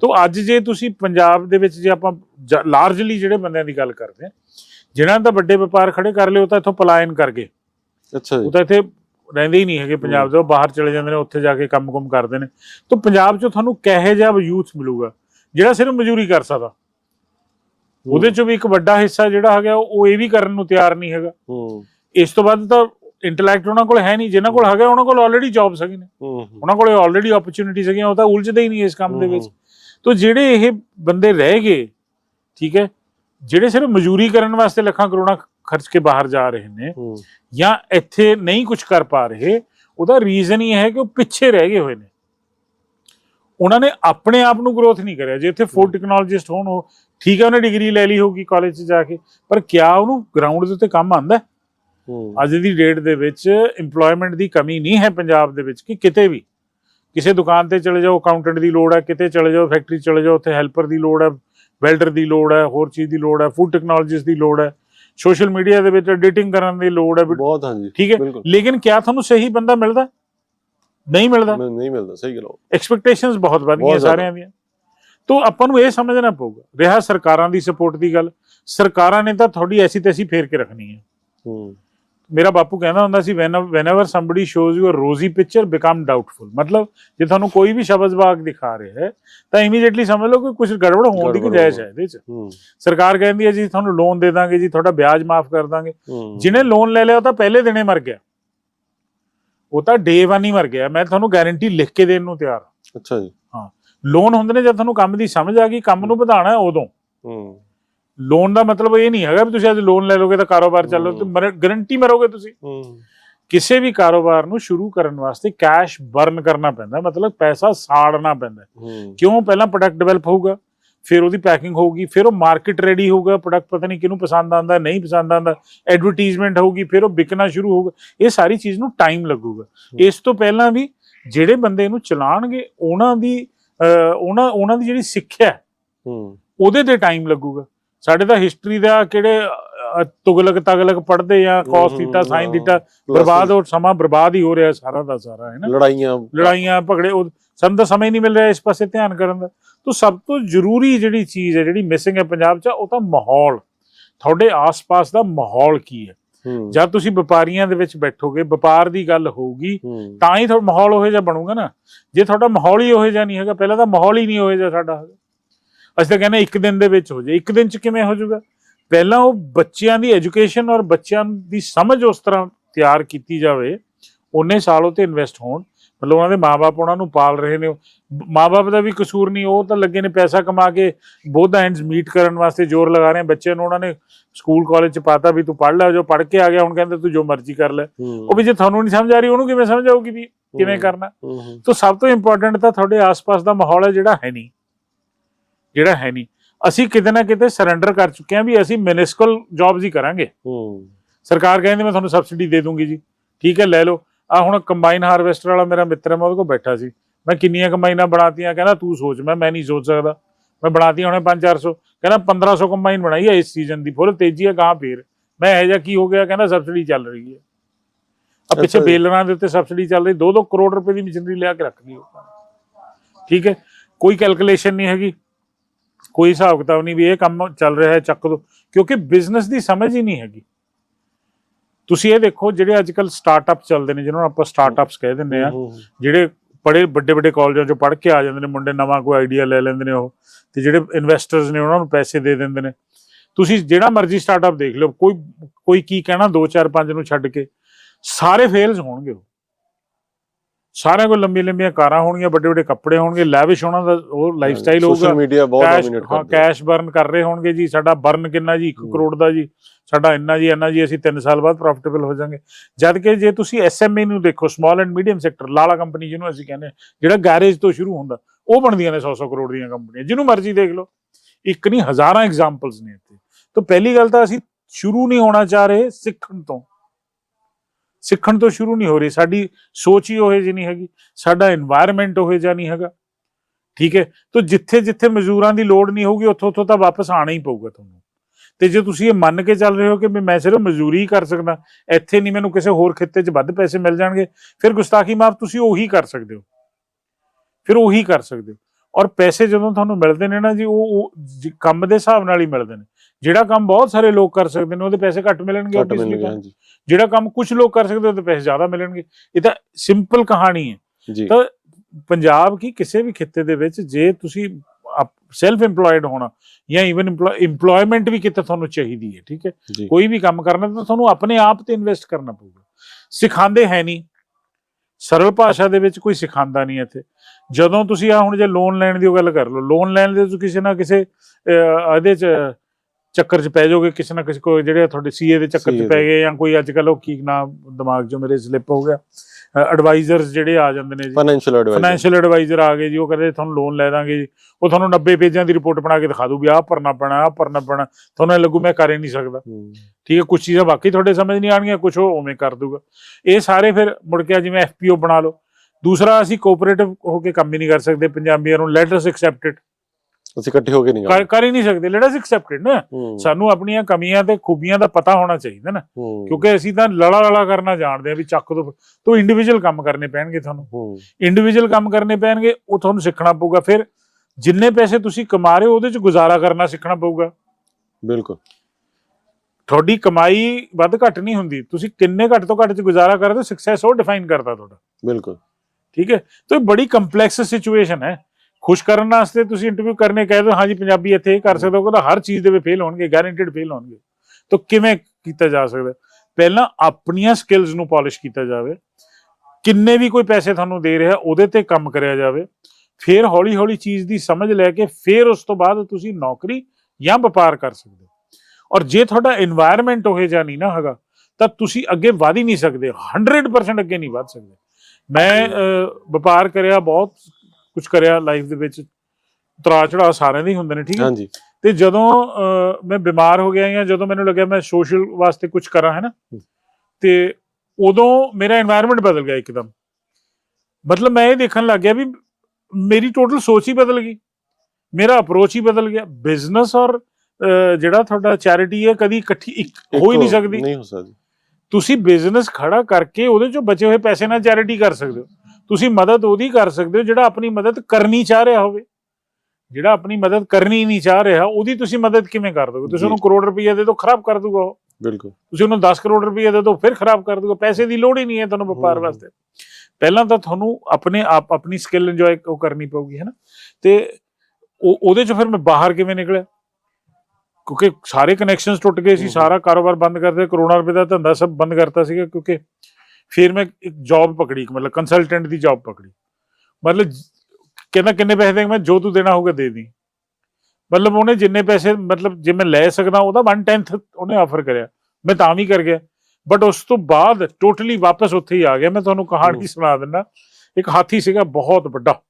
ਤੋਂ ਅੱਜ ਜੇ ਤੁਸੀਂ ਪੰਜਾਬ ਦੇ ਵਿੱਚ ਜੇ ਆਪਾਂ ਲਾਰਜਲੀ ਜਿਹੜੇ ਬੰਦਿਆਂ ਦੀ ਗੱਲ ਕਰਦੇ ਹਾਂ ਜਿਨ੍ਹਾਂ ਦਾ ਵੱਡੇ ਵਪਾਰ ਖੜੇ ਕਰ ਲਏ ਉਹ ਤਾਂ ਇੱਥੋਂ ਪਲਾਇਨ ਕਰ ਗਏ। ਅੱਛਾ ਜੀ। ਉਹ ਤਾਂ ਇੱਥੇ ਰਹਿੰਦੇ ਹੀ ਨਹੀਂ ਹੈਗੇ ਪੰਜਾਬ ਦੇ ਉਹ ਬਾਹਰ ਚਲੇ ਜਾਂਦੇ ਨੇ ਉੱਥੇ ਜਾ ਕੇ ਕੰਮ-ਕੁਮ ਕਰਦੇ ਨੇ। ਤੋਂ ਪੰਜਾਬ 'ਚੋਂ ਤੁਹਾਨੂੰ ਕਹੇ ਜਿਹਾ ਯੂਥ ਮਿਲੂਗਾ ਜਿਹੜਾ ਸਿਰਫ ਮਜ਼ਦੂਰੀ ਕਰ ਸਕਦਾ। ਉਹਦੇ 'ਚੋਂ ਵੀ ਇੱਕ ਵੱਡਾ ਹਿੱਸਾ ਜਿਹੜਾ ਹੈਗਾ ਉਹ ਇਹ ਵੀ ਕਰਨ ਨੂੰ ਤਿਆਰ ਨਹੀਂ ਹੈਗਾ। ਹੂੰ। ਇਸ ਤੋਂ ਬਾਅਦ ਤਾਂ ਇੰਟੈਲੈਕਟ ਉਹਨਾਂ ਕੋਲ ਹੈ ਨਹੀਂ ਜਿਨ੍ਹਾਂ ਕੋਲ ਹੈਗਾ ਉਹਨਾਂ ਕੋਲ ਆਲਰੇਡੀ ਜੌਬਸ ਹੈਗੀਆਂ ਨੇ। ਉਹਨਾਂ ਕੋਲ ਆਲਰੇਡੀ ਓਪਰਚ्युनिटीज ਹੈਗੀਆਂ ਉਹ ਤਾਂ ਉਲਝਦੇ ਹੀ ਨਹੀਂ ਇਸ ਕੰਮ ਦੇ ਵਿੱਚ। ਤੋਂ ਜਿਹੜੇ ਇਹ ਬੰਦੇ ਰਹਿ ਗਏ ਠੀਕ ਹੈ ਜਿਹੜੇ ਸਿਰਫ ਮਜ਼ਦੂਰੀ ਕਰਨ ਵਾਸਤੇ ਲੱਖਾਂ ਕਰੋੜਾਂ ਖਰਚ ਕੇ ਬਾਹਰ ਜਾ ਰਹੇ ਨੇ ਜਾਂ ਇੱਥੇ ਨਹੀਂ ਕੁਝ ਕਰ ਪਾ ਰਹੇ ਉਹਦਾ ਰੀਜ਼ਨ ਹੀ ਹੈ ਕਿ ਉਹ ਪਿੱਛੇ ਰਹਿ ਗਏ ਹੋਏ ਨੇ। ਉਹਨਾਂ ਨੇ ਆਪਣੇ ਆਪ ਨੂੰ ਗਰੋਥ ਨਹੀਂ ਕਰਿਆ। ਜੇ ਇੱਥੇ ਫੂਡ ਟੈਕਨੋਲੋਜਿਸਟ ਹੋਣ ਉਹ ਠੀਕ ਹੈ ਉਹਨੇ ਡਿਗਰੀ ਲੈ ਲਈ ਹੋਗੀ ਕਾਲਜ 'ਚ ਜਾ ਕੇ ਪਰ ਕਿਆ ਉਹਨੂੰ ਗਰਾਊਂਡ ਦੇ ਉੱਤੇ ਕੰਮ ਆਂਦਾ ਅੱਜ ਦੀ ਡੇਟ ਦੇ ਵਿੱਚ EMPLOYMENT ਦੀ ਕਮੀ ਨਹੀਂ ਹੈ ਪੰਜਾਬ ਦੇ ਵਿੱਚ ਕਿ ਕਿਤੇ ਵੀ। ਕਿਸੇ ਦੁਕਾਨ ਤੇ ਚਲੇ ਜਾਓ ਅਕਾਊਂਟੈਂਟ ਦੀ ਲੋੜ ਹੈ ਕਿਤੇ ਚਲੇ ਜਾਓ ਫੈਕਟਰੀ ਚਲੇ ਜਾਓ ਉੱਥੇ ਹੈਲਪਰ ਦੀ ਲੋੜ ਹੈ ਵੈਲਡਰ ਦੀ ਲੋੜ ਹੈ ਹੋਰ ਚੀਜ਼ ਦੀ ਲੋੜ ਹੈ ਫੂਡ ਟੈਕਨੋਲੋਜਿਸਟ ਦੀ ਲੋੜ ਹੈ ਸੋਸ਼ਲ ਮੀਡੀਆ ਦੇ ਵਿੱਚ ਐਡੀਟਿੰਗ ਕਰਨ ਦੀ ਲੋੜ ਹੈ ਬਹੁਤ ਹਾਂਜੀ ਠੀਕ ਹੈ। ਲੇਕਿਨ ਕਿਆ ਤੁਹਾਨੂੰ ਸਹੀ ਬੰਦਾ ਮਿਲਦਾ? ਨਹੀਂ ਮਿਲਦਾ? ਨਹੀਂ ਮਿਲਦਾ ਸਹੀ ਗੱਲ। ਐਕਸਪੈਕਟੇਸ਼ਨਸ ਬਹੁਤ ਵੱਧ ਗਈਆਂ। ਸਾਰਿਆਂ ਦੀਆਂ। ਤੋਂ ਆਪਾਂ ਨੂੰ ਇਹ ਸਮਝਣਾ ਪਊਗਾ ਰਿਹਾ ਸਰਕਾਰਾਂ ਦੀ ਸਪੋਰਟ ਦੀ ਗੱਲ ਸਰਕਾਰਾਂ ਨੇ ਤਾਂ ਤੁਹਾਡੀ ਐਸੀ ਤੈਸੀ ਫੇਰ ਕੇ ਰੱਖਣੀ ਹੈ। ਹੂੰ। ਮੇਰਾ ਬਾਪੂ ਕਹਿੰਦਾ ਹੁੰਦਾ ਸੀ whenever somebody shows you a rosy picture become doubtful ਮਤਲਬ ਜੇ ਤੁਹਾਨੂੰ ਕੋਈ ਵੀ ਸ਼ਬਦ ਬਾਗ ਦਿਖਾ ਰਿਹਾ ਹੈ ਤਾਂ ਇਮੀਡੀਏਟਲੀ ਸਮਝ ਲਓ ਕਿ ਕੁਝ ਗੜਬੜ ਹੋਣ ਦੀ ਗੁੰਜਾਇਸ਼ ਹੈ ਇਹਦੇ 'ਚ। ਹੂੰ। ਸਰਕਾਰ ਕਹਿੰਦੀ ਹੈ ਜੀ ਤੁਹਾਨੂੰ ਲੋਨ ਦੇ ਦਾਂਗੇ ਜੀ ਤੁਹਾਡਾ ਵਿਆਜ ਮਾਫ ਕਰ ਦਾਂਗੇ। ਹੂੰ। ਜਿਹਨੇ ਲੋਨ ਲੈ ਲਿਆ ਉਹ ਤਾਂ ਪਹਿਲੇ ਦਿਨੇ ਮਰ ਗਿਆ। ਉਹ ਤਾਂ ਡੇ 1 ਹੀ ਮਰ ਗਿਆ। ਮੈਂ ਤੁਹਾਨੂੰ ਗਾਰੰਟੀ ਲਿਖ ਕੇ ਦੇਣ ਨੂੰ ਤਿਆਰ ਹਾਂ। ਅੱਛਾ ਜੀ। ਲੋਨ ਹੁੰਦੇ ਨੇ ਜਦ ਤੁਹਾਨੂੰ ਕੰਮ ਦੀ ਸਮਝ ਆ ਗਈ ਕੰਮ ਨੂੰ ਵਧਾਉਣਾ ਹੈ ਉਦੋਂ। ਹੂੰ। ਲੋਨ ਦਾ ਮਤਲਬ ਇਹ ਨਹੀਂ ਹੈਗਾ ਵੀ ਤੁਸੀਂ ਅੱਜ ਲੋਨ ਲੈ ਲੋਗੇ ਤਾਂ ਕਾਰੋਬਾਰ ਚੱਲੋ ਤੇ ਗਾਰੰਟੀ ਮਰੋਗੇ ਤੁਸੀਂ। ਕਿਸੇ ਵੀ ਕਾਰੋਬਾਰ ਨੂੰ ਸ਼ੁਰੂ ਕਰਨ ਵਾਸਤੇ ਕੈਸ਼ ਬਰਨ ਕਰਨਾ ਪੈਂਦਾ ਮਤਲਬ ਪੈਸਾ ਸਾੜਨਾ ਪੈਂਦਾ। ਕਿਉਂ? ਪਹਿਲਾਂ ਪ੍ਰੋਡਕਟ ਡਿਵੈਲਪ ਹੋਊਗਾ ਫਿਰ ਉਹਦੀ ਪੈਕਿੰਗ ਹੋਊਗੀ ਫਿਰ ਉਹ ਮਾਰਕੀਟ ਰੈਡੀ ਹੋਊਗਾ ਪ੍ਰੋਡਕਟ ਪਤਾ ਨਹੀਂ ਕਿਹਨੂੰ ਪਸੰਦ ਆਂਦਾ ਨਹੀਂ ਪਸੰਦ ਆਂਦਾ ਐਡਵਰਟਾਈਜ਼ਮੈਂਟ ਹੋਊਗੀ ਫਿਰ ਉਹ ਵਿਕਣਾ ਸ਼ੁਰੂ ਹੋਊਗਾ। ਇਹ ਸਾਰੀ ਚੀਜ਼ ਨੂੰ ਟਾਈਮ ਲੱਗੂਗਾ। ਇਸ ਤੋਂ ਪਹਿਲਾਂ ਵੀ ਜਿਹੜੇ ਬੰਦੇ ਇਹਨੂੰ ਚਲਾਣਗੇ ਉਹਨਾਂ ਦੀ ਉਹਨਾਂ ਉਹਨਾਂ ਦੀ ਜਿਹੜੀ ਸਿੱਖਿਆ ਉਹਦੇ ਤੇ ਟਾਈਮ ਲੱਗੂਗਾ। ਸਾਡੇ ਤਾਂ ਹਿਸਟਰੀ ਦਾ ਕਿਹੜੇ ਤੁਗਲਕ ਤਗਲਕ ਪੜਦੇ ਜਾਂ ਕੋਸ ਹੂੰ, ਥੀਟਾ ਸਾਈਨ ਹਾਂ। ਥੀਟਾ ਬਰਬਾਦ ਹੋ ਸਮਾਂ ਬਰਬਾਦ ਹੀ ਹੋ ਰਿਹਾ ਸਾਰਾ ਦਾ ਸਾਰਾ ਹੈ ਨਾ? ਲੜਾਈਆਂ। ਲੜਾਈਆਂ ਝਗੜੇ ਉਹ ਸਾਨੂੰ ਤਾਂ ਸਮਾਂ ਹੀ ਨਹੀਂ ਮਿਲ ਰਿਹਾ ਇਸ ਪਾਸੇ ਧਿਆਨ ਕਰਨ ਦਾ। ਤੋਂ ਸਭ ਤੋਂ ਜ਼ਰੂਰੀ ਜਿਹੜੀ ਚੀਜ਼ ਹੈ ਜਿਹੜੀ ਮਿਸਿੰਗ ਹੈ ਪੰਜਾਬ 'ਚ ਉਹ ਤਾਂ ਮਾਹੌਲ। ਤੁਹਾਡੇ ਆਸ-ਪਾਸ ਦਾ ਮਾਹੌਲ ਕੀ ਹੈ? ਹੂੰ। ਜਦ ਤੁਸੀਂ ਵਪਾਰੀਆਂ ਦੇ ਵਿੱਚ ਬੈਠੋਗੇ ਵਪਾਰ ਦੀ ਗੱਲ ਹੋਊਗੀ ਹੂੰ। ਤਾਂ ਹੀ ਤੁਹਾਡਾ ਮਾਹੌਲ ਉਹੋ ਜਿਹਾ ਬਣੂਗਾ ਨਾ। ਜੇ ਤੁਹਾਡਾ ਮਾਹੌਲ ਹੀ ਉਹੋ ਜਿਹਾ ਨਹੀਂ ਹੈਗਾ ਪਹਿਲਾਂ ਤਾਂ ਮਾਹੌਲ ਹੀ ਨਹੀਂ ਉਹੋ ਜਿਹਾ ਸਾਡਾ ਹੈਗਾ। ਅਸੀਂ ਤਾਂ ਕਹਿੰਦੇ ਇੱਕ ਦਿਨ ਦੇ ਵਿੱਚ ਹੋ ਜਾਏ ਇੱਕ ਦਿਨ 'ਚ ਕਿਵੇਂ ਹੋ ਜਾਊਗਾ? ਪਹਿਲਾਂ ਉਹ ਬੱਚਿਆਂ ਦੀ ਐਜੂਕੇਸ਼ਨ ਔਰ ਬੱਚਿਆਂ ਦੀ ਸਮਝ ਉਸ ਤਰ੍ਹਾਂ ਤਿਆਰ ਕੀਤੀ ਜਾਵੇ ਉਹਨੇ ਸਾਲ ਉਹ ਤੇ ਇਨਵੈਸਟ ਹੋਣ। ਮਤਲਬ ਉਹਨਾਂ ਦੇ ਮਾਪੇ ਉਹਨਾਂ ਨੂੰ ਪਾਲ ਰਹੇ ਨੇ। ਮਾਪੇ ਦਾ ਵੀ ਕਸੂਰ ਨਹੀਂ ਉਹ ਤਾਂ ਲੱਗੇ ਨੇ ਪੈਸਾ ਕਮਾ ਕੇ ਬੋਥ ਐਂਡਸ ਮੀਟ ਕਰਨ ਵਾਸਤੇ ਜ਼ੋਰ ਲਗਾ ਰਹੇ ਆ। ਬੱਚੇ ਨੂੰ ਉਹਨਾਂ ਨੇ ਸਕੂਲ ਕਾਲਜ ਚ ਪਾਤਾ ਵੀ ਤੂੰ ਪੜ੍ਹ ਲੈ ਜੋ ਪੜ੍ਹ ਕੇ ਆ ਗਿਆ ਹੁਣ ਕਹਿੰਦੇ ਤੂੰ ਜੋ ਮਰਜ਼ੀ ਕਰ ਲੈ। ਉਹ ਵੀ ਜੇ ਤੁਹਾਨੂੰ ਨਹੀਂ ਸਮਝ ਆ ਰਹੀ ਉਹਨੂੰ ਕਿਵੇਂ ਸਮਝ ਆਊਗੀ ਵੀ ਕਿਵੇਂ ਕਰਨਾ? ਤਾਂ ਸਭ ਤੋਂ ਇੰਪੋਰਟੈਂਟ ਤਾਂ ਤੁਹਾਡੇ ਆਸ-ਪਾਸ ਦਾ ਮਾਹੌਲ ਹੈ ਜਿਹੜਾ ਹੈ ਨਹੀਂ। ਜਿਹੜਾ ਹੈ ਨਹੀਂ। ਅਸੀਂ ਕਿਤੇ ਨਾ ਕਿਤੇ ਸਰੈਂਡਰ ਕਰ ਚੁੱਕੇ ਹਾਂ ਵੀ ਅਸੀਂ ਮਿਨਿਸਕਲ ਜੌਬਸ ਹੀ ਕਰਾਂਗੇ। ਹੂੰ। ਸਰਕਾਰ ਕਹਿੰਦੀ ਮੈਂ ਤੁਹਾਨੂੰ ਸਬਸਿਡੀ ਦੇ ਦੂੰਗੀ ਜੀ। ਠੀਕ ਹੈ ਲੈ ਲਓ। ਆ ਹੁਣ ਕੰਬਾਈਨ ਹਾਰਵੈਸਟਰ ਵਾਲਾ ਮੇਰਾ ਮਿੱਤਰ ਹੈ ਮੈਂ ਉਹਦੇ ਕੋਲ ਬੈਠਾ ਸੀ। ਮੈਂ ਕਿੰਨੀਆਂ ਕੰਬਾਈਨਾਂ ਬਣਾਤੀਆਂ ਕਹਿੰਦਾ ਤੂੰ ਸੋਚ ਮੈਂ ਮੈਂ ਨਹੀਂ ਸੋਚ ਸਕਦਾ। ਮੈਂ ਬਣਾਤੀਆਂ ਹੁਣੇ 5-400 ਕਹਿੰਦਾ 1500 ਕੰਬਾਈਨ ਬਣਾਈ ਹੈ ਇਸ ਸੀਜ਼ਨ ਦੀ ਫੁੱਲ ਤੇਜ਼ੀ ਹੈ ਗਾਂ ਫੇਰ। ਮੈਂ ਇਹ ਜਿਹਾ ਕੀ ਹੋ ਗਿਆ ਕਹਿੰਦਾ ਸਬਸਿਡੀ ਚੱਲ ਰਹੀ ਹੈ। ਆ ਪਿੱਛੇ ਜੀ। ਬੇਲਰਾਂ ਦੇ ਉੱਤੇ ਸਬਸਿਡੀ ਚੱਲ ਰਹੀ 2-2 ਕਰੋੜ ਰੁਪਏ ਦੀ ਮਸ਼ੀਨਰੀ ਲਿਆ ਕੇ ਰੱਖ ਲਈ। ਨੇ ਠੀਕ ਹੈ ਕੋਈ ਕੈਲਕੂਲੇਸ਼ਨ ਨਹੀਂ ਹੈਗੀ। ਕੋਈ ਹਿਸਾਬ ਕਿਤਾਬ ਨਹੀਂ ਵੀ ਇਹ ਕੰਮ ਚੱਲ ਰਿਹਾ ਹੈ ਚੱਕ ਦੋ। ਕਿਉਂਕਿ ਬਿਜ਼ਨਸ ਦੀ ਸਮਝ ਹੀ ਨਹੀਂ ਹੈਗੀ। ਤੁਸੀਂ ਇਹ ਦੇਖੋ ਜਿਹੜੇ ਅੱਜ ਕੱਲ ਸਟਾਰਟਅਪ ਚੱਲਦੇ ਨੇ ਜਿਹਨਾਂ ਨੂੰ ਆਪਾਂ ਸਟਾਰਟਅਪਸ ਕਹਿ ਦਿੰਦੇ ਆ ਜਿਹੜੇ ਬੜੇ ਵੱਡੇ ਵੱਡੇ ਕਾਲਜਾਂ ਚੋਂ ਪੜ੍ਹ ਕੇ ਆ ਜਾਂਦੇ ਨੇ ਮੁੰਡੇ ਨਵਾਂ ਕੋਈ ਆਈਡੀਆ ਲੈ ਲੈਂਦੇ ਨੇ ਉਹ ਤੇ ਜਿਹੜੇ ਇਨਵੈਸਟਰਸ ਨੇ ਉਹਨਾਂ ਨੂੰ ਪੈਸੇ ਦੇ ਦਿੰਦੇ ਨੇ। ਤੁਸੀਂ ਜਿਹੜਾ ਮਰਜ਼ੀ ਸਟਾਰਟਅਪ ਦੇਖ ਲਓ ਕੋਈ ਕੋਈ ਕੀ ਕਹਿਣਾ 2 4 5 ਨੂੰ ਛੱਡ ਕੇ ਸਾਰੇ ਫੇਲਸ ਹੋਣਗੇ ਉਹ। ਸਾਰਿਆਂ ਕੋਲ ਲੰਬੀਆਂ ਲੰਬੀਆਂ ਕਾਰਾਂ ਹੋਣਗੀਆਂ ਵੱਡੇ ਵੱਡੇ ਕੱਪੜੇ ਹੋਣਗੇ ਲੈਵਿਸ਼ ਉਹਨਾਂ ਦਾ ਉਹ ਲਾਈਫ ਸਟਾਈਲ ਹੋਊਗਾ। ਸੋਸ਼ਲ ਮੀਡੀਆ ਬਹੁਤ ਡੋਮੀਨੇਟ ਕਰਦਾ ਹੈ। ਕੈਸ਼ ਬਰਨ ਕਰ ਰਹੇ ਹੋਣਗੇ ਜੀ ਸਾਡਾ ਬਰਨ ਕਿੰਨਾ ਜੀ 1 ਹੂੰ। ਕਰੋੜ ਦਾ ਜੀ ਸਾਡਾ ਇੰਨਾ ਜੀ ਇੰਨਾ ਜੀ ਅਸੀਂ 3 ਸਾਲ ਬਾਅਦ ਪ੍ਰੋਫਿਟੇਬਲ ਹੋ ਜਾਾਂਗੇ। ਜਦ ਕਿ ਜੇ ਤੁਸੀਂ ਐਸਐਮਈ ਨੂੰ ਦੇਖੋ ਸਮਾਲ ਐਂਡ ਮੀਡੀਅਮ ਸੈਕਟਰ ਲਾਲਾ ਕੰਪਨੀ ਜਿਹਨੂੰ ਅਸੀਂ ਕਹਿੰਦੇ ਜਿਹੜਾ ਗੈਰੇਜ ਤੋਂ ਸ਼ੁਰੂ ਹੁੰਦਾ ਉਹ ਬਣਦੀਆਂ ਨੇ 100-100 ਕਰੋੜ ਦੀਆਂ ਕੰਪਨੀਆਂ ਜਿਹਨੂੰ ਮਰਜ਼ੀ ਦੇਖ ਲਓ। ਇੱਕ ਨਹੀਂ ਹਜ਼ਾਰਾਂ ਐਗਜ਼ਾਮਪਲਸ ਨੇ ਇੱਥੇ। ਤਾਂ ਪਹਿਲੀ ਗੱਲ ਤਾਂ ਅਸੀਂ ਸ਼ੁਰੂ ਨਹੀਂ ਹੋਣਾ ਚਾਹ ਰਹੇ ਸਿੱਖਣ ਤੋਂ। ਸਿੱਖਣ ਤੋਂ ਸ਼ੁਰੂ ਨਹੀਂ ਹੋ ਰਹੀ, ਸਾਡੀ ਸੋਚ ਹੀ ਉਹ ਜਿਹੀ ਨਹੀਂ ਹੈਗੀ, ਸਾਡਾ এনवायरमेंट ਉਹ ਜਿਹਾ ਨਹੀਂ ਹੈਗਾ। ਠੀਕ ਹੈ, ਤਾਂ ਜਿੱਥੇ ਜਿੱਥੇ ਮਜ਼ਦੂਰਾਂ ਦੀ ਲੋੜ ਨਹੀਂ ਹੋਊਗੀ, ਉੱਥੋਂ ਉੱਥੋਂ ਤਾਂ ਵਾਪਸ ਆਣਾ ਹੀ ਪਊਗਾ ਤੁਹਾਨੂੰ। ਤੇ ਜੇ ਤੁਸੀਂ ਇਹ ਮੰਨ ਕੇ ਚੱਲ ਰਹੇ ਹੋ ਕਿ ਮੈਂ ਸਿਰਫ ਮਜ਼ਦੂਰੀ ਕਰ ਸਕਦਾ, ਇੱਥੇ ਨਹੀਂ ਮੈਨੂੰ ਕਿਸੇ ਹੋਰ ਖਿੱਤੇ 'ਚ ਵੱਧ ਪੈਸੇ ਮਿਲ ਜਾਣਗੇ, ਫਿਰ ਗੁਸਤਾਖੀ ਮਾਫ ਤੁਸੀਂ ਉਹੀ ਕਰ ਸਕਦੇ ਹੋ। ਫਿਰ ਉਹੀ ਕਰ ਸਕਦੇ ਹੋ। ਔਰ ਪੈਸੇ ਜਦੋਂ ਤੁਹਾਨੂੰ ਮਿਲਦੇ ਨੇ ਨਾ ਜੀ, ਉਹ ਕੰਮ ਦੇ ਹਿਸਾਬ ਨਾਲ ਹੀ ਮਿਲਦੇ ਨੇ। ਜਿਹੜਾ ਕੰਮ ਬਹੁਤ ਸਾਰੇ ਲੋਕ ਕਰ ਸਕਦੇ ਨੇ ਉਹਦੇ ਪੈਸੇ ਘੱਟ ਮਿਲਣਗੇ ਤਾਂ। ਹਾਂਜੀ। ਜਿਹੜਾ ਕੰਮ ਕੁਝ ਲੋਕ ਕਰ ਸਕਦੇ ਉਹਦੇ ਪੈਸੇ ਜ਼ਿਆਦਾ ਮਿਲਣਗੇ। ਇਹ ਤਾਂ ਸਿੰਪਲ ਕਹਾਣੀ ਹੈ। ਜੀ। ਤਾਂ ਪੰਜਾਬ ਕੀ ਕਿਸੇ ਵੀ ਖਿੱਤੇ ਦੇ ਵਿੱਚ ਜੇ ਤੁਸੀਂ ਸੈਲਫ EMPLOYED ਹੋਣਾ ਜਾਂ ਇਵਨ EMPLOYMENT ਵੀ ਕਿਤੇ ਤੁਹਾਨੂੰ ਚਾਹੀਦੀ ਹੈ ਠੀਕ ਹੈ? ਕੋਈ ਵੀ ਕੰਮ ਕਰਨਾ ਤਾਂ ਤੁਹਾਨੂੰ ਆਪਣੇ ਆਪ ਤੇ ਇਨਵੈਸਟ ਕਰਨਾ ਪਊਗਾ। ਸਿਖਾਉਂਦੇ ਹੈ ਨਹੀਂ। ਸਰਲ ਭਾਸ਼ਾ ਦੇ ਵਿੱਚ ਕੋਈ ਸਿਖਾਉਂਦਾ ਨਹੀਂ ਇੱਥੇ। ਜਦੋਂ ਤੁਸੀਂ ਆ ਹੁਣ ਜੇ ਲੋਨ ਲੈਣ ਦੀ ਗੱਲ ਕਰ ਲਓ। ਲੋਨ ਲੈਣ ਦੇ ਤੁਸੀਂ ਕਿਸੇ ਨਾ ਕਿਸੇ ਇਹਦੇ ਚ ਚੱਕਰ ਚ ਪੈ ਜਾਓਗੇ ਕਿਸੇ ਨਾ ਕਿਸੇ ਕੋਈ ਜਿਹੜੇ ਤੁਹਾਡੇ ਸੀਏ ਦੇ ਚੱਕਰ ਚ ਪੈ। ਗਏ ਜਾਂ ਕੋਈ ਅੱਜ ਕੱਲ ਉਹ ਕੀ ਨਾਮ ਦਿਮਾਗ 'ਚੋਂ ਮੇਰੇ ਸਲਿੱਪ ਹੋ ਗਿਆ। ਐਡਵਾਈਜ਼ਰਸ ਜਿਹੜੇ ਆ ਜਾਂਦੇ ਨੇ ਜੀ। ਫਾਈਨੈਂਸ਼ੀਅਲ ਐਡਵਾਈਜ਼ਰ ਫਾਈਨੈਂਸ਼ੀਅਲ ਐਡਵਾਈਜ਼ਰ ਆ ਗਏ ਜੀ ਉਹ ਕਹਿੰਦੇ ਤੁਹਾਨੂੰ ਲੋਨ ਲੈ ਦਾਂਗੇ ਜੀ। ਉਹ ਤੁਹਾਨੂੰ 90 ਪੇਜਾਂ ਦੀ ਰਿਪੋਰਟ ਬਣਾ ਕੇ ਦਿਖਾ ਦੂ ਵੀ ਆਹ ਭਰਨਾ ਪੈਣਾ ਆਹ ਭਰਨਾ ਪੈਣਾ। ਤੁਹਾਨੂੰ ਇਹ ਲੱਗੂ ਮੈਂ ਕਰ ਹੀ ਨਹੀਂ ਸਕਦਾ। ਠੀਕ ਹੈ ਕੁਝ ਚੀਜ਼ਾਂ ਬਾਕੀ ਤੁਹਾਡੇ ਸਮਝ ਨਹੀਂ ਆਣਗੀਆਂ ਕੁਝ ਉਹ ਉਵੇਂ ਕਰ ਦੂਗਾ ਇਹ ਸਾਰੇ ਫਿਰ ਮੁੜ ਕੇ ਜਿਵੇਂ ਐਫਪੀਓ ਬਣਾ ਲਓ। ਦੂਸਰਾ ਅਸੀਂ ਕੋਆਪਰੇਟਿਵ ਹੋ ਕੇ ਕੰਮ ਹੀ ਨਹੀਂ ਕਰ ਸਕਦੇ ਪੰਜਾਬੀਆਂ ਨੂੰ ਲੈਟਰਸ ਐਕਸੈਪਟਡ ਅਸੀਂ ਇਕੱਠੇ ਹੋ ਕੇ ਨਹੀਂ ਕਰ ਕਰ ਹੀ ਨਹੀਂ ਸਕਦੇ ਲੈਟਰਸ ਐਕਸੈਪਟਡ ਨਾ। ਸਾਨੂੰ ਆਪਣੀਆਂ ਕਮੀਆਂ ਤੇ ਖੂਬੀਆਂ ਦਾ ਪਤਾ ਹੋਣਾ ਚਾਹੀਦਾ ਨਾ। ਕਿਉਂਕਿ ਅਸੀਂ ਤਾਂ ਲੜਾ ਲੜਾ ਕਰਨਾ ਜਾਣਦੇ ਆ ਵੀ ਚੱਕ ਦੋ ਤੋਂ ਇੰਡੀਵਿਜੂਅਲ ਕੰਮ ਕਰਨੇ ਪੈਣਗੇ ਤੁਹਾਨੂੰ। ਇੰਡੀਵਿਜੂਅਲ ਕੰਮ ਕਰਨੇ ਪੈਣਗੇ ਉਹ ਤੁਹਾਨੂੰ ਸਿੱਖਣਾ ਪਊਗਾ। ਫਿਰ ਜਿੰਨੇ ਪੈਸੇ ਤੁਸੀਂ ਕਮਾ ਰਹੇ ਹੋ ਉਹਦੇ ਚ ਗੁਜ਼ਾਰਾ ਕਰਨਾ ਸਿੱਖਣਾ ਪਊਗਾ। ਬਿਲਕੁਲ। ਤੁਹਾਡੀ ਕਮਾਈ ਵੱਧ ਘੱਟ ਨਹੀਂ ਹੁੰਦੀ। ਤੁਸੀਂ ਕਿੰਨੇ ਘੱਟ ਤੋਂ ਘੱਟ ਚ ਗੁਜ਼ਾਰਾ ਕਰਦੇ ਹੋ ਸਕਸੈਸ ਉਹ ਡਿਫਾਈਨ ਕਰਦਾ ਤੁਹਾਡਾ। ਬਿਲਕੁਲ। ਠੀਕ ਹੈ? ਤਾਂ ਇਹ ਬੜੀ ਕੰਪਲੈਕਸ ਸਿਚੁਏਸ਼ਨ ਹੈ। ਖੁਸ਼ ਕਰਨ ਵਾਸਤੇ ਤੁਸੀਂ ਇੰਟਰਵਿਊ ਕਰਨੇ ਕਹਿ ਦੋ ਹਾਂਜੀ, ਪੰਜਾਬੀ ਇੱਥੇ ਇਹ ਕਰ ਸਕਦੇ ਹੋ ਹਰ ਚੀਜ਼ ਦੇ ਵਿੱਚ ਫੇਲ ਹੋਣਗੇ ਗਾਰੰਟਿਡ ਫੇਲ ਹੋਣਗੇ। ਤਾਂ ਕਿਵੇਂ ਕੀਤਾ ਜਾ ਸਕਦਾ? ਪਹਿਲਾਂ ਆਪਣੀਆਂ ਸਕਿੱਲਸ ਨੂੰ ਪਾਲਿਸ਼ ਕੀਤਾ ਜਾਵੇ, ਕਿੰਨੇ ਵੀ ਕੋਈ ਪੈਸੇ ਤੁਹਾਨੂੰ ਦੇ ਰਿਹਾ, ਉਹਦੇ ਤੇ ਕੰਮ ਕਰਿਆ ਜਾਵੇ, ਫਿਰ ਹੌਲੀ-ਹੌਲੀ ਚੀਜ਼ ਦੀ ਸਮਝ ਲੈ ਕੇ ਫਿਰ ਉਸ ਤੋਂ ਬਾਅਦ ਤੁਸੀਂ ਨੌਕਰੀ ਜਾਂ ਵਪਾਰ ਕਰ ਸਕਦੇ ਹੋ। ਔਰ ਜੇ ਤੁਹਾਡਾ এনवायरमेंट ਹੋਏ ਜਾਂ ਨਹੀਂ ਨਾ ਹੈਗਾ, ਤਾਂ ਤੁਸੀਂ ਅੱਗੇ ਵਧ ਹੀ ਨਹੀਂ ਸਕਦੇ 100% ਅੱਗੇ ਨਹੀਂ ਵਧ ਸਕਦੇ। ਮੈਂ ਵਪਾਰ ਕਰਿਆ ਬਹੁਤ ਕੁਝ ਕਰਿਆ ਲਾਈਫ ਦੇ ਵਿੱਚ। ਉਤਰਾ ਚੜਾ ਸਾਰਿਆਂ ਦੇ ਹੁੰਦੇ ਨੇ ਠੀਕ ਹੈ? ਹਾਂਜੀ। ਤੇ ਜਦੋਂ ਮੈਂ ਬਿਮਾਰ ਹੋ ਗਿਆ ਜਾਂ ਜਦੋਂ ਮੈਨੂੰ ਲੱਗਿਆ ਮੈਂ ਸੋਸ਼ਲ ਵਾਸਤੇ ਕੁਝ ਕਰਾਂ ਹੈ ਨਾ? ਤੇ ਉਦੋਂ ਮੇਰਾ এনवायरमेंट ਬਦਲ ਗਿਆ ਇੱਕਦਮ। ਮਤਲਬ ਮੈਂ ਇਹ ਦੇਖਣ ਲੱਗ ਗਿਆ ਵੀ ਮੇਰੀ ਟੋਟਲ ਸੋਚ ਹੀ ਬਦਲ ਗਈ। ਮੇਰਾ ਅਪਰੋਚ ਹੀ ਬਦਲ ਗਿਆ। ਬਿਜ਼ਨਸ ਔਰ ਜਿਹੜਾ ਤੁਹਾਡਾ ਚੈਰਿਟੀ ਹੈ ਕਦੀ ਇਕੱਠੀ ਹੋ ਹੀ ਨਹੀਂ ਸਕਦੀ। ਨਹੀਂ ਹੋ ਸਕਦੀ। ਤੁਸੀਂ ਬਿਜ਼ਨਸ ਖੜਾ ਕਰਕੇ ਉਹਦੇ ਚੋਂ ਬਚੇ ਹੋਏ ਪੈਸੇ ਨਾਲ ਚੈਰਿਟੀ ਕਰ ਸਕਦੇ ਹੋ। ਤੁਸੀਂ ਮਦਦ ਉਹਦੀ ਕਰ ਸਕਦੇ ਹੋ ਜਿਹੜਾ ਆਪਣੀ ਮਦਦ ਕਰਨੀ ਚਾਹ ਰਿਹਾ ਹੋਵੇ। ਜਿਹੜਾ ਆਪਣੀ ਮਦਦ ਕਰਨੀ ਨਹੀਂ ਚਾਹ ਰਿਹਾ ਉਹਦੀ ਤੁਸੀਂ ਮਦਦ ਕਿਵੇਂ ਕਰ ਦੋਗੇ? ਤੁਸੀਂ। ਉਹਨੂੰ ਕਰੋੜ ਰੁਪਏ ਦੇ ਦਿਓ ਖਰਾਬ ਕਰ ਦੂਗਾ ਉਹ। ਬਿਲਕੁਲ। ਤੁਸੀਂ ਉਹਨੂੰ 10 ਕਰੋੜ ਰੁਪਏ ਦੇ ਦਿਓ ਫਿਰ ਖਰਾਬ ਕਰ ਦੂਗਾ। ਪੈਸੇ ਦੀ ਲੋੜ ਹੀ ਨਹੀਂ ਹੈ ਤੁਹਾਨੂੰ ਵਪਾਰ। ਵਾਸਤੇ। ਪਹਿਲਾਂ ਤਾਂ ਤੁਹਾਨੂੰ ਆਪਣੇ ਆਪ ਆਪਣੀ ਸਕਿੱਲ ਇੰਜੋਏ ਕਰਨੀ ਪਊਗੀ ਹੈ ਨਾ? ਤੇ ਉਹ ਉਹਦੇ ਚ ਫਿਰ ਮੈਂ ਬਾਹਰ ਕਿਵੇਂ ਨਿਕਲਿਆ? ਕਿਉਂਕਿ ਸਾਰੇ ਕਨੈਕਸ਼ਨਸ ਟੁੱਟ ਗਏ ਸੀ। ਸਾਰਾ ਕਾਰੋਬਾਰ ਬੰਦ ਕਰ ਦਿੱਤਾ ਕਰੋੜਾਂ ਰੁਪਏ ਦਾ ਧੰਦਾ ਸਭ ਬੰਦ ਕਰਤਾ ਸੀਗਾ ਕਿਉਂਕਿ ਫਿਰ ਮੈਂ ਇੱਕ ਜੌਬ ਪਕੜੀ ਇੱਕ ਮਤਲਬ ਕੰਸਲਟੈਂਟ ਦੀ ਜੌਬ ਪਕੜੀ। ਮਤਲਬ ਕਹਿੰਦਾ ਕਿੰਨੇ ਪੈਸੇ ਦੇ ਮੈਂ ਜੋ ਤੂੰ ਦੇਣਾ ਹੋਊਗਾ ਦੇ ਦੀ। ਮਤਲਬ ਉਹਨੇ ਜਿੰਨੇ ਪੈਸੇ ਮਤਲਬ ਜੇ ਮੈਂ ਲੈ ਸਕਦਾ ਉਹਦਾ 1/10 ਉਹਨੇ ਆਫਰ ਕਰਿਆ। ਮੈਂ ਤਾਂ ਵੀ ਕਰ ਗਿਆ। ਬਟ ਉਸ ਤੋਂ ਬਾਅਦ ਟੋਟਲੀ ਵਾਪਸ ਉੱਥੇ ਹੀ ਆ ਗਿਆ। ਮੈਂ ਤੁਹਾਨੂੰ ਕਹਾਣੀ। ਸੁਣਾ ਦਿੰਦਾ। ਇੱਕ ਹਾਥੀ ਸੀਗਾ ਬਹੁਤ ਵੱਡਾ।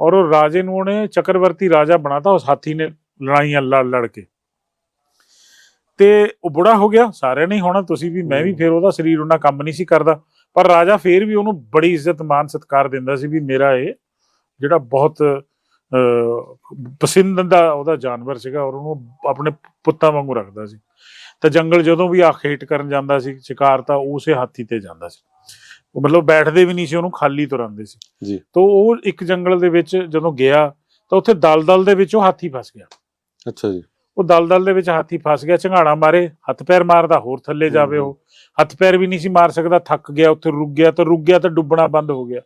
ਔਰ ਉਹ ਰਾਜੇ ਨੂੰ ਉਹਨੇ ਚੱਕਰਵਰਤੀ ਰਾਜਾ ਬਣਾਤਾ। ਉਸ ਹਾਥੀ ਨੇ ਲੜਾਈਆਂ ਲੜ ਲੜ ਕੇ। ਤੇ ਉਹ ਬੁੜਾ ਹੋ ਗਿਆ ਸਾਰਿਆਂ ਨੇ ਹੋਣਾ ਤੁਸੀਂ ਵੀ ਮੈਂ ਵੀ। ਫਿਰ ਉਹਦਾ ਸਰੀਰ ਉਹਨਾਂ ਕੰਮ ਨਹੀਂ ਸੀ ਕਰਦਾ। ਪਰ ਰਾਜਾ ਫੇਰ ਵੀ ਉਹਨੂੰ ਬੜੀ ਇੱਜ਼ਤ ਮਾਨ ਸਤਿਕਾਰ ਦਿੰਦਾ ਸੀ ਵੀ ਮੇਰਾ ਇਹ ਜਿਹੜਾ ਬਹੁਤ ਪਸੰਦੀਦਾ ਉਹਦਾ ਜਾਨਵਰ ਸੀਗਾ ਔਰ ਉਹਨੂੰ ਆਪਣੇ ਪੁੱਤਾਂ ਵਾਂਗੂ ਰੱਖਦਾ ਸੀ। ਤਾਂ ਜੰਗਲ ਜਦੋਂ ਵੀ ਆ ਖੇਟ ਕਰਨ ਜਾਂਦਾ ਸੀ ਸ਼ਿਕਾਰ ਤਾਂ ਉਸੇ ਹਾਥੀ ਤੇ ਜਾਂਦਾ ਸੀ। ਉਹ ਮਤਲਬ ਬੈਠਦੇ ਵੀ ਨਹੀਂ ਸੀ ਉਹਨੂੰ ਖਾਲੀ ਤੁਰਾਂਦੇ ਸੀ। ਜੀ। ਤਾਂ ਉਹ ਇੱਕ ਜੰਗਲ ਦੇ ਵਿੱਚ ਜਦੋਂ ਗਿਆ ਤਾਂ ਉੱਥੇ ਦਲਦਲ ਦੇ ਵਿੱਚ ਉਹ ਹਾਥੀ ਫਸ ਗਿਆ। ਅੱਛਾ ਜੀ। ਉਹ ਦਲਦਲ ਦੇ ਵਿੱਚ ਹਾਥੀ ਫਸ ਗਿਆ ਝੰਗਾੜਾ ਮਾਰੇ ਹੱਥ ਪੈਰ ਮਾਰਦਾ ਹੋਰ ਥੱਲੇ ਜਾਵੇ ਉਹ। ਹੱਥ ਪੈਰ ਵੀ ਨਹੀਂ ਸੀ ਮਾਰ ਸਕਦਾ ਥੱਕ ਗਿਆ ਉੱਥੇ ਰੁਕ ਗਿਆ ਤਾਂ ਰੁਕ ਗਿਆ ਤਾਂ ਡੁੱਬਣਾ ਬੰਦ ਹੋ ਗਿਆ।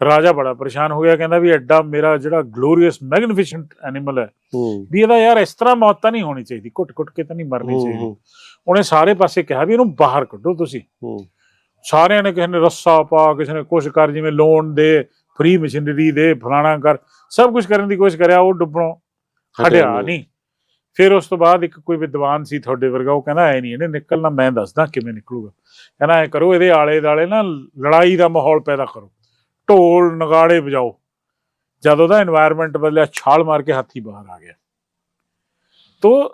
ਰਾਜਾ ਬੜਾ ਪਰੇਸ਼ਾਨ ਹੋ ਗਿਆ ਕਹਿੰਦਾ ਵੀ ਐਡਾ ਮੇਰਾ ਜਿਹੜਾ ਗਲੋਰੀਅਸ ਮੈਗਨੀਫੀਸ਼ੈਂਟ ਐਨੀਮਲ ਹੈ ਵੀ ਇਹਦਾ ਯਾਰ ਇਸ ਤਰ੍ਹਾਂ ਮੌਤ ਤਾਂ ਨਹੀਂ ਹੋਣੀ ਚਾਹੀਦੀ ਘੁੱਟ ਘੁੱਟ ਕੇ ਤਾਂ ਨਹੀਂ ਮਰਨੀ ਚਾਹੀਦੀ। ਉਹਨੇ ਸਾਰੇ ਪਾਸੇ ਕਿਹਾ ਵੀ ਇਹਨੂੰ ਬਾਹਰ ਕੱਢੋ ਤੁਸੀਂ। ਸਾਰਿਆਂ ਨੇ ਕਿਸੇ ਨੇ ਰੱਸਾ ਪਾ ਕਿਸੇ ਨੇ ਕੁਛ ਕਰ ਜਿਵੇਂ ਲੋਨ ਦੇ ਫ੍ਰੀ ਮਸ਼ੀਨਰੀ ਦੇ ਫਲਾਣਾ ਕਰ ਸਭ ਕੁਝ ਕਰਨ ਦੀ ਕੋਸ਼ਿਸ਼ ਕਰਿਆ ਉਹ ਡੁੱਬਣੋਂ ਹਟਿਆ ਨਹੀਂ। ਫਿਰ ਉਸ ਤੋਂ ਬਾਅਦ ਇੱਕ ਕੋਈ ਵਿਦਵਾਨ ਸੀ ਤੁਹਾਡੇ ਵਰਗਾ ਉਹ ਕਹਿੰਦਾ ਐ ਨਹੀਂ ਇਹਨੇ ਨਿਕਲਣਾ ਮੈਂ ਦੱਸਦਾ ਕਿਵੇਂ ਨਿਕਲੂਗਾ। ਕਹਿੰਦਾ ਐ ਕਰੋ ਇਹਦੇ ਆਲੇ ਦਾਲੇ ਨਾ ਲੜਾਈ ਦਾ ਮਾਹੌਲ ਪੈਦਾ ਕਰੋ। ਢੋਲ ਨਗਾੜੇ ਵਜਾਓ। ਜਦੋਂ ਦਾ এনवायरमेंट ਬਦਲਿਆ ਛਾਲ ਮਾਰ ਕੇ ਹਾਥੀ ਬਾਹਰ ਆ ਗਿਆ। ਤੋਂ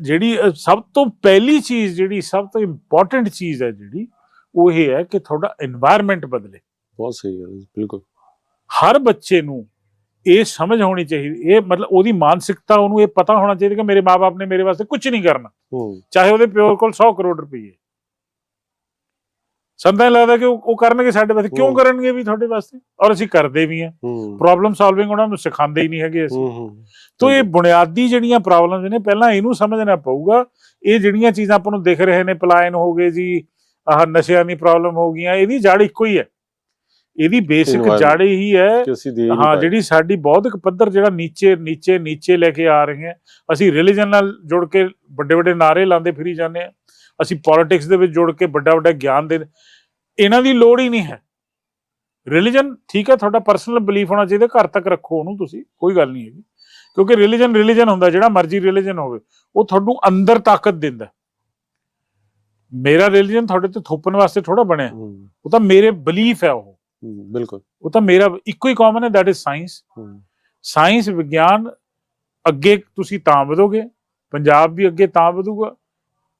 ਜਿਹੜੀ ਸਭ ਤੋਂ ਪਹਿਲੀ ਚੀਜ਼ ਜਿਹੜੀ ਸਭ ਤੋਂ ਇੰਪੋਰਟੈਂਟ ਚੀਜ਼ ਹੈ ਜਿਹੜੀ ਉਹ ਇਹ ਹੈ ਕਿ ਤੁਹਾਡਾ এনवायरमेंट ਬਦਲੇ। ਬਹੁਤ ਸਹੀ ਹੈ ਬਿਲਕੁਲ। ਹਰ ਬੱਚੇ ਨੂੰ ਇਹ ਸਮਝ ਹੋਣੀ ਚਾਹੀਦੀ ਇਹ ਮਤਲਬ ਉਹਦੀ ਮਾਨਸਿਕਤਾ ਉਹਨੂੰ ਇਹ ਪਤਾ ਹੋਣਾ ਚਾਹੀਦਾ ਕਿ ਮੇਰੇ ਮਾਪੇ ਨੇ ਮੇਰੇ ਵਾਸਤੇ ਕੁਝ ਨਹੀਂ ਕਰਨਾ। ਚਾਹੇ ਉਹਦੇ ਪਿਓ ਕੋਲ 100 ਕਰੋੜ ਰੁਪਏ ਇਹ ਲੱਗਦਾ ਕਿ ਉਹ ਕਰਨਗੇ ਸਾਡੇ ਵਾਸਤੇ। ਕਿਉਂ। ਕਰਨਗੇ ਵੀ ਤੁਹਾਡੇ ਵਾਸਤੇ? ਔਰ ਅਸੀਂ ਕਰਦੇ ਵੀ ਹਾਂ। ਹੂੰ। ਪ੍ਰੋਬਲਮ ਸੋਲਵਿੰਗ ਉਹਨਾਂ ਨੂੰ ਸਿਖਾਉਂਦੇ ਹੀ ਨਹੀਂ ਹੈਗੇ ਅਸੀਂ। ਤੋ ਇਹ ਬੁਨਿਆਦੀ ਜਿਹੜੀਆਂ ਪ੍ਰੋਬਲਮਸ ਨੇ ਪਹਿਲਾਂ ਇਹਨੂੰ ਸਮਝਣਾ ਪਊਗਾ। ਇਹ ਜਿਹੜੀਆਂ ਚੀਜ਼ਾਂ ਆਪਾਂ ਨੂੰ ਦਿਖ ਰਹੇ ਨੇ ਪਲਾਇਨ ਹੋ ਗਏ ਜੀ ਆਹ ਨਸ਼ਿਆਂ ਦੀ ਪ੍ਰੋਬਲਮ ਹੋ ਗਈਆਂ ਇਹਦੀ ਜੜ ਇੱਕੋ ਹੀ ਹੈ। ਇਹਦੀ ਬੇਸਿਕ. ਜੜ ਹੈ ਹੀ ਹਾਂ। ਜਿਹੜੀ ਸਾਡੀ ਬੌਧਿਕ ਪੱਧਰ ਜਿਹੜਾ ਨੀਚੇ ਨੀਚੇ ਨੀਚੇ ਲੈ ਕੇ ਆ ਰਹੇ ਹਾਂ। ਅਸੀਂ ਰਿਲੀਜਨ ਨਾਲ ਜੁੜ ਕੇ ਵੱਡੇ ਵੱਡੇ ਨਾਰੇ ਲਾਉਂਦੇ ਫਿਰੀ ਜਾਂਦੇ ਹਾਂ। ਅਸੀਂ ਪੋਲਿਟਿਕਸ ਦੇ ਵਿੱਚ ਜੁੜ ਕੇ ਵੱਡਾ ਵੱਡਾ ਗਿਆਨ ਦੇ ਇਹਨਾਂ ਦੀ ਲੋੜ ਹੀ ਨਹੀਂ ਹੈ। ਰਿਲੀਜਨ ਠੀਕ ਹੈ ਤੁਹਾਡਾ ਪਰਸਨਲ ਬਲੀਫ ਹੋਣਾ ਚਾਹੀਦਾ ਘਰ ਤੱਕ ਰੱਖੋ ਉਹਨੂੰ ਤੁਸੀਂ ਕੋਈ ਗੱਲ ਨਹੀਂ ਹੈਗੀ। ਕਿਉਂਕਿ ਰਿਲੀਜਨ ਰਿਲੀਜਨ ਹੁੰਦਾ ਜਿਹੜਾ ਮਰਜ਼ੀ ਰਿਲੀਜਨ ਹੋਵੇ ਉਹ ਤੁਹਾਨੂੰ ਅੰਦਰ ਤਾਕਤ ਦਿੰਦਾ। ਮੇਰਾ ਰਿਲੀਜਨ ਤੁਹਾਡੇ ਤੇ ਥੋਪਣ ਵਾਸਤੇ ਥੋੜਾ ਬਣਿਆ। ਉਹ ਤਾਂ ਮੇਰੇ ਬਲੀਫ ਹੈ ਉਹ। ਬਿਲਕੁਲ। ਉਹ ਤਾਂ ਮੇਰਾ ਇੱਕੋ ਹੀ ਕਾਮਨ ਹੈ ਦੈਟ ਇਜ਼ ਸਾਇੰਸ ਸਾਇੰਸ ਵਿਗਿਆਨ ਅੱਗੇ ਤੁਸੀਂ ਤਾਂ ਵਧੋਗੇ ਪੰਜਾਬ ਵੀ ਅੱਗੇ ਤਾਂ ਵਧੂਗਾ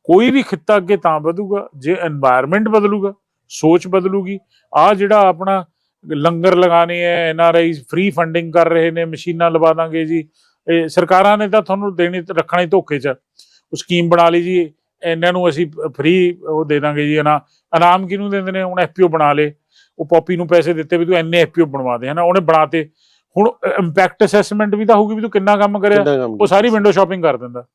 ਕੋਈ ਵੀ ਖਿੱਤਾ ਅੱਗੇ ਤਾਂ ਵਧੂਗਾ ਜੇ এনवायरमेंट ਬਦਲੂਗਾ ਸੋਚ ਬਦਲੂਗੀ ਆ ਜਿਹੜਾ ਆਪਣਾ ਲੰਗਰ ਲਗਾਣੇ ਐ N R I free funding ਕਰ ਰਹੇ ਨੇ ਮਸ਼ੀਨਾਂ ਲਵਾ ਦਾਂਗੇ ਜੀ ਇਹ ਸਰਕਾਰਾਂ ਨੇ ਤਾਂ ਤੁਹਾਨੂੰ ਦੇਣੇ ਰੱਖਣੇ ਧੋਖੇ 'ਚ। ਉਹ ਸਕੀਮ ਬਣਾ ਲਈ ਜੀ ਇਹਨਾਂ ਨੂੰ ਅਸੀਂ ਫ੍ਰੀ ਉਹ ਦੇ ਦਾਂਗੇ ਜੀ ਇਹਨਾਂ ਇਨਾਮ ਕਿਹਨੂੰ ਦਿੰਦੇ ਨੇ ਹੁਣ ਐਫਪੀਓ ਬਣਾ ਲੇ ਉਹ ਪੋਪੀ ਨੂੰ ਪੈਸੇ ਦਿੱਤੇ ਵੀ ਤੂੰ ਐਨੇ ਐਫਪੀਓ ਬਣਵਾ ਦੇ ਹਨਾ? ਉਹਨੇ ਬਣਾਤੇ। ਹੁਣ ਇੰਪੈਕਟ ਅਸੈਸਮੈਂਟ ਵੀ ਤਾਂ ਹੋਊਗੀ ਵੀ ਤੂੰ ਕਿੰਨਾ ਕੰਮ ਕਰਿਆ। ਉਹ ਸਾਰੀ? ਵਿੰਡੋ ਸ਼ਾਪਿੰਗ ਕਰ ਦਿੰਦਾ।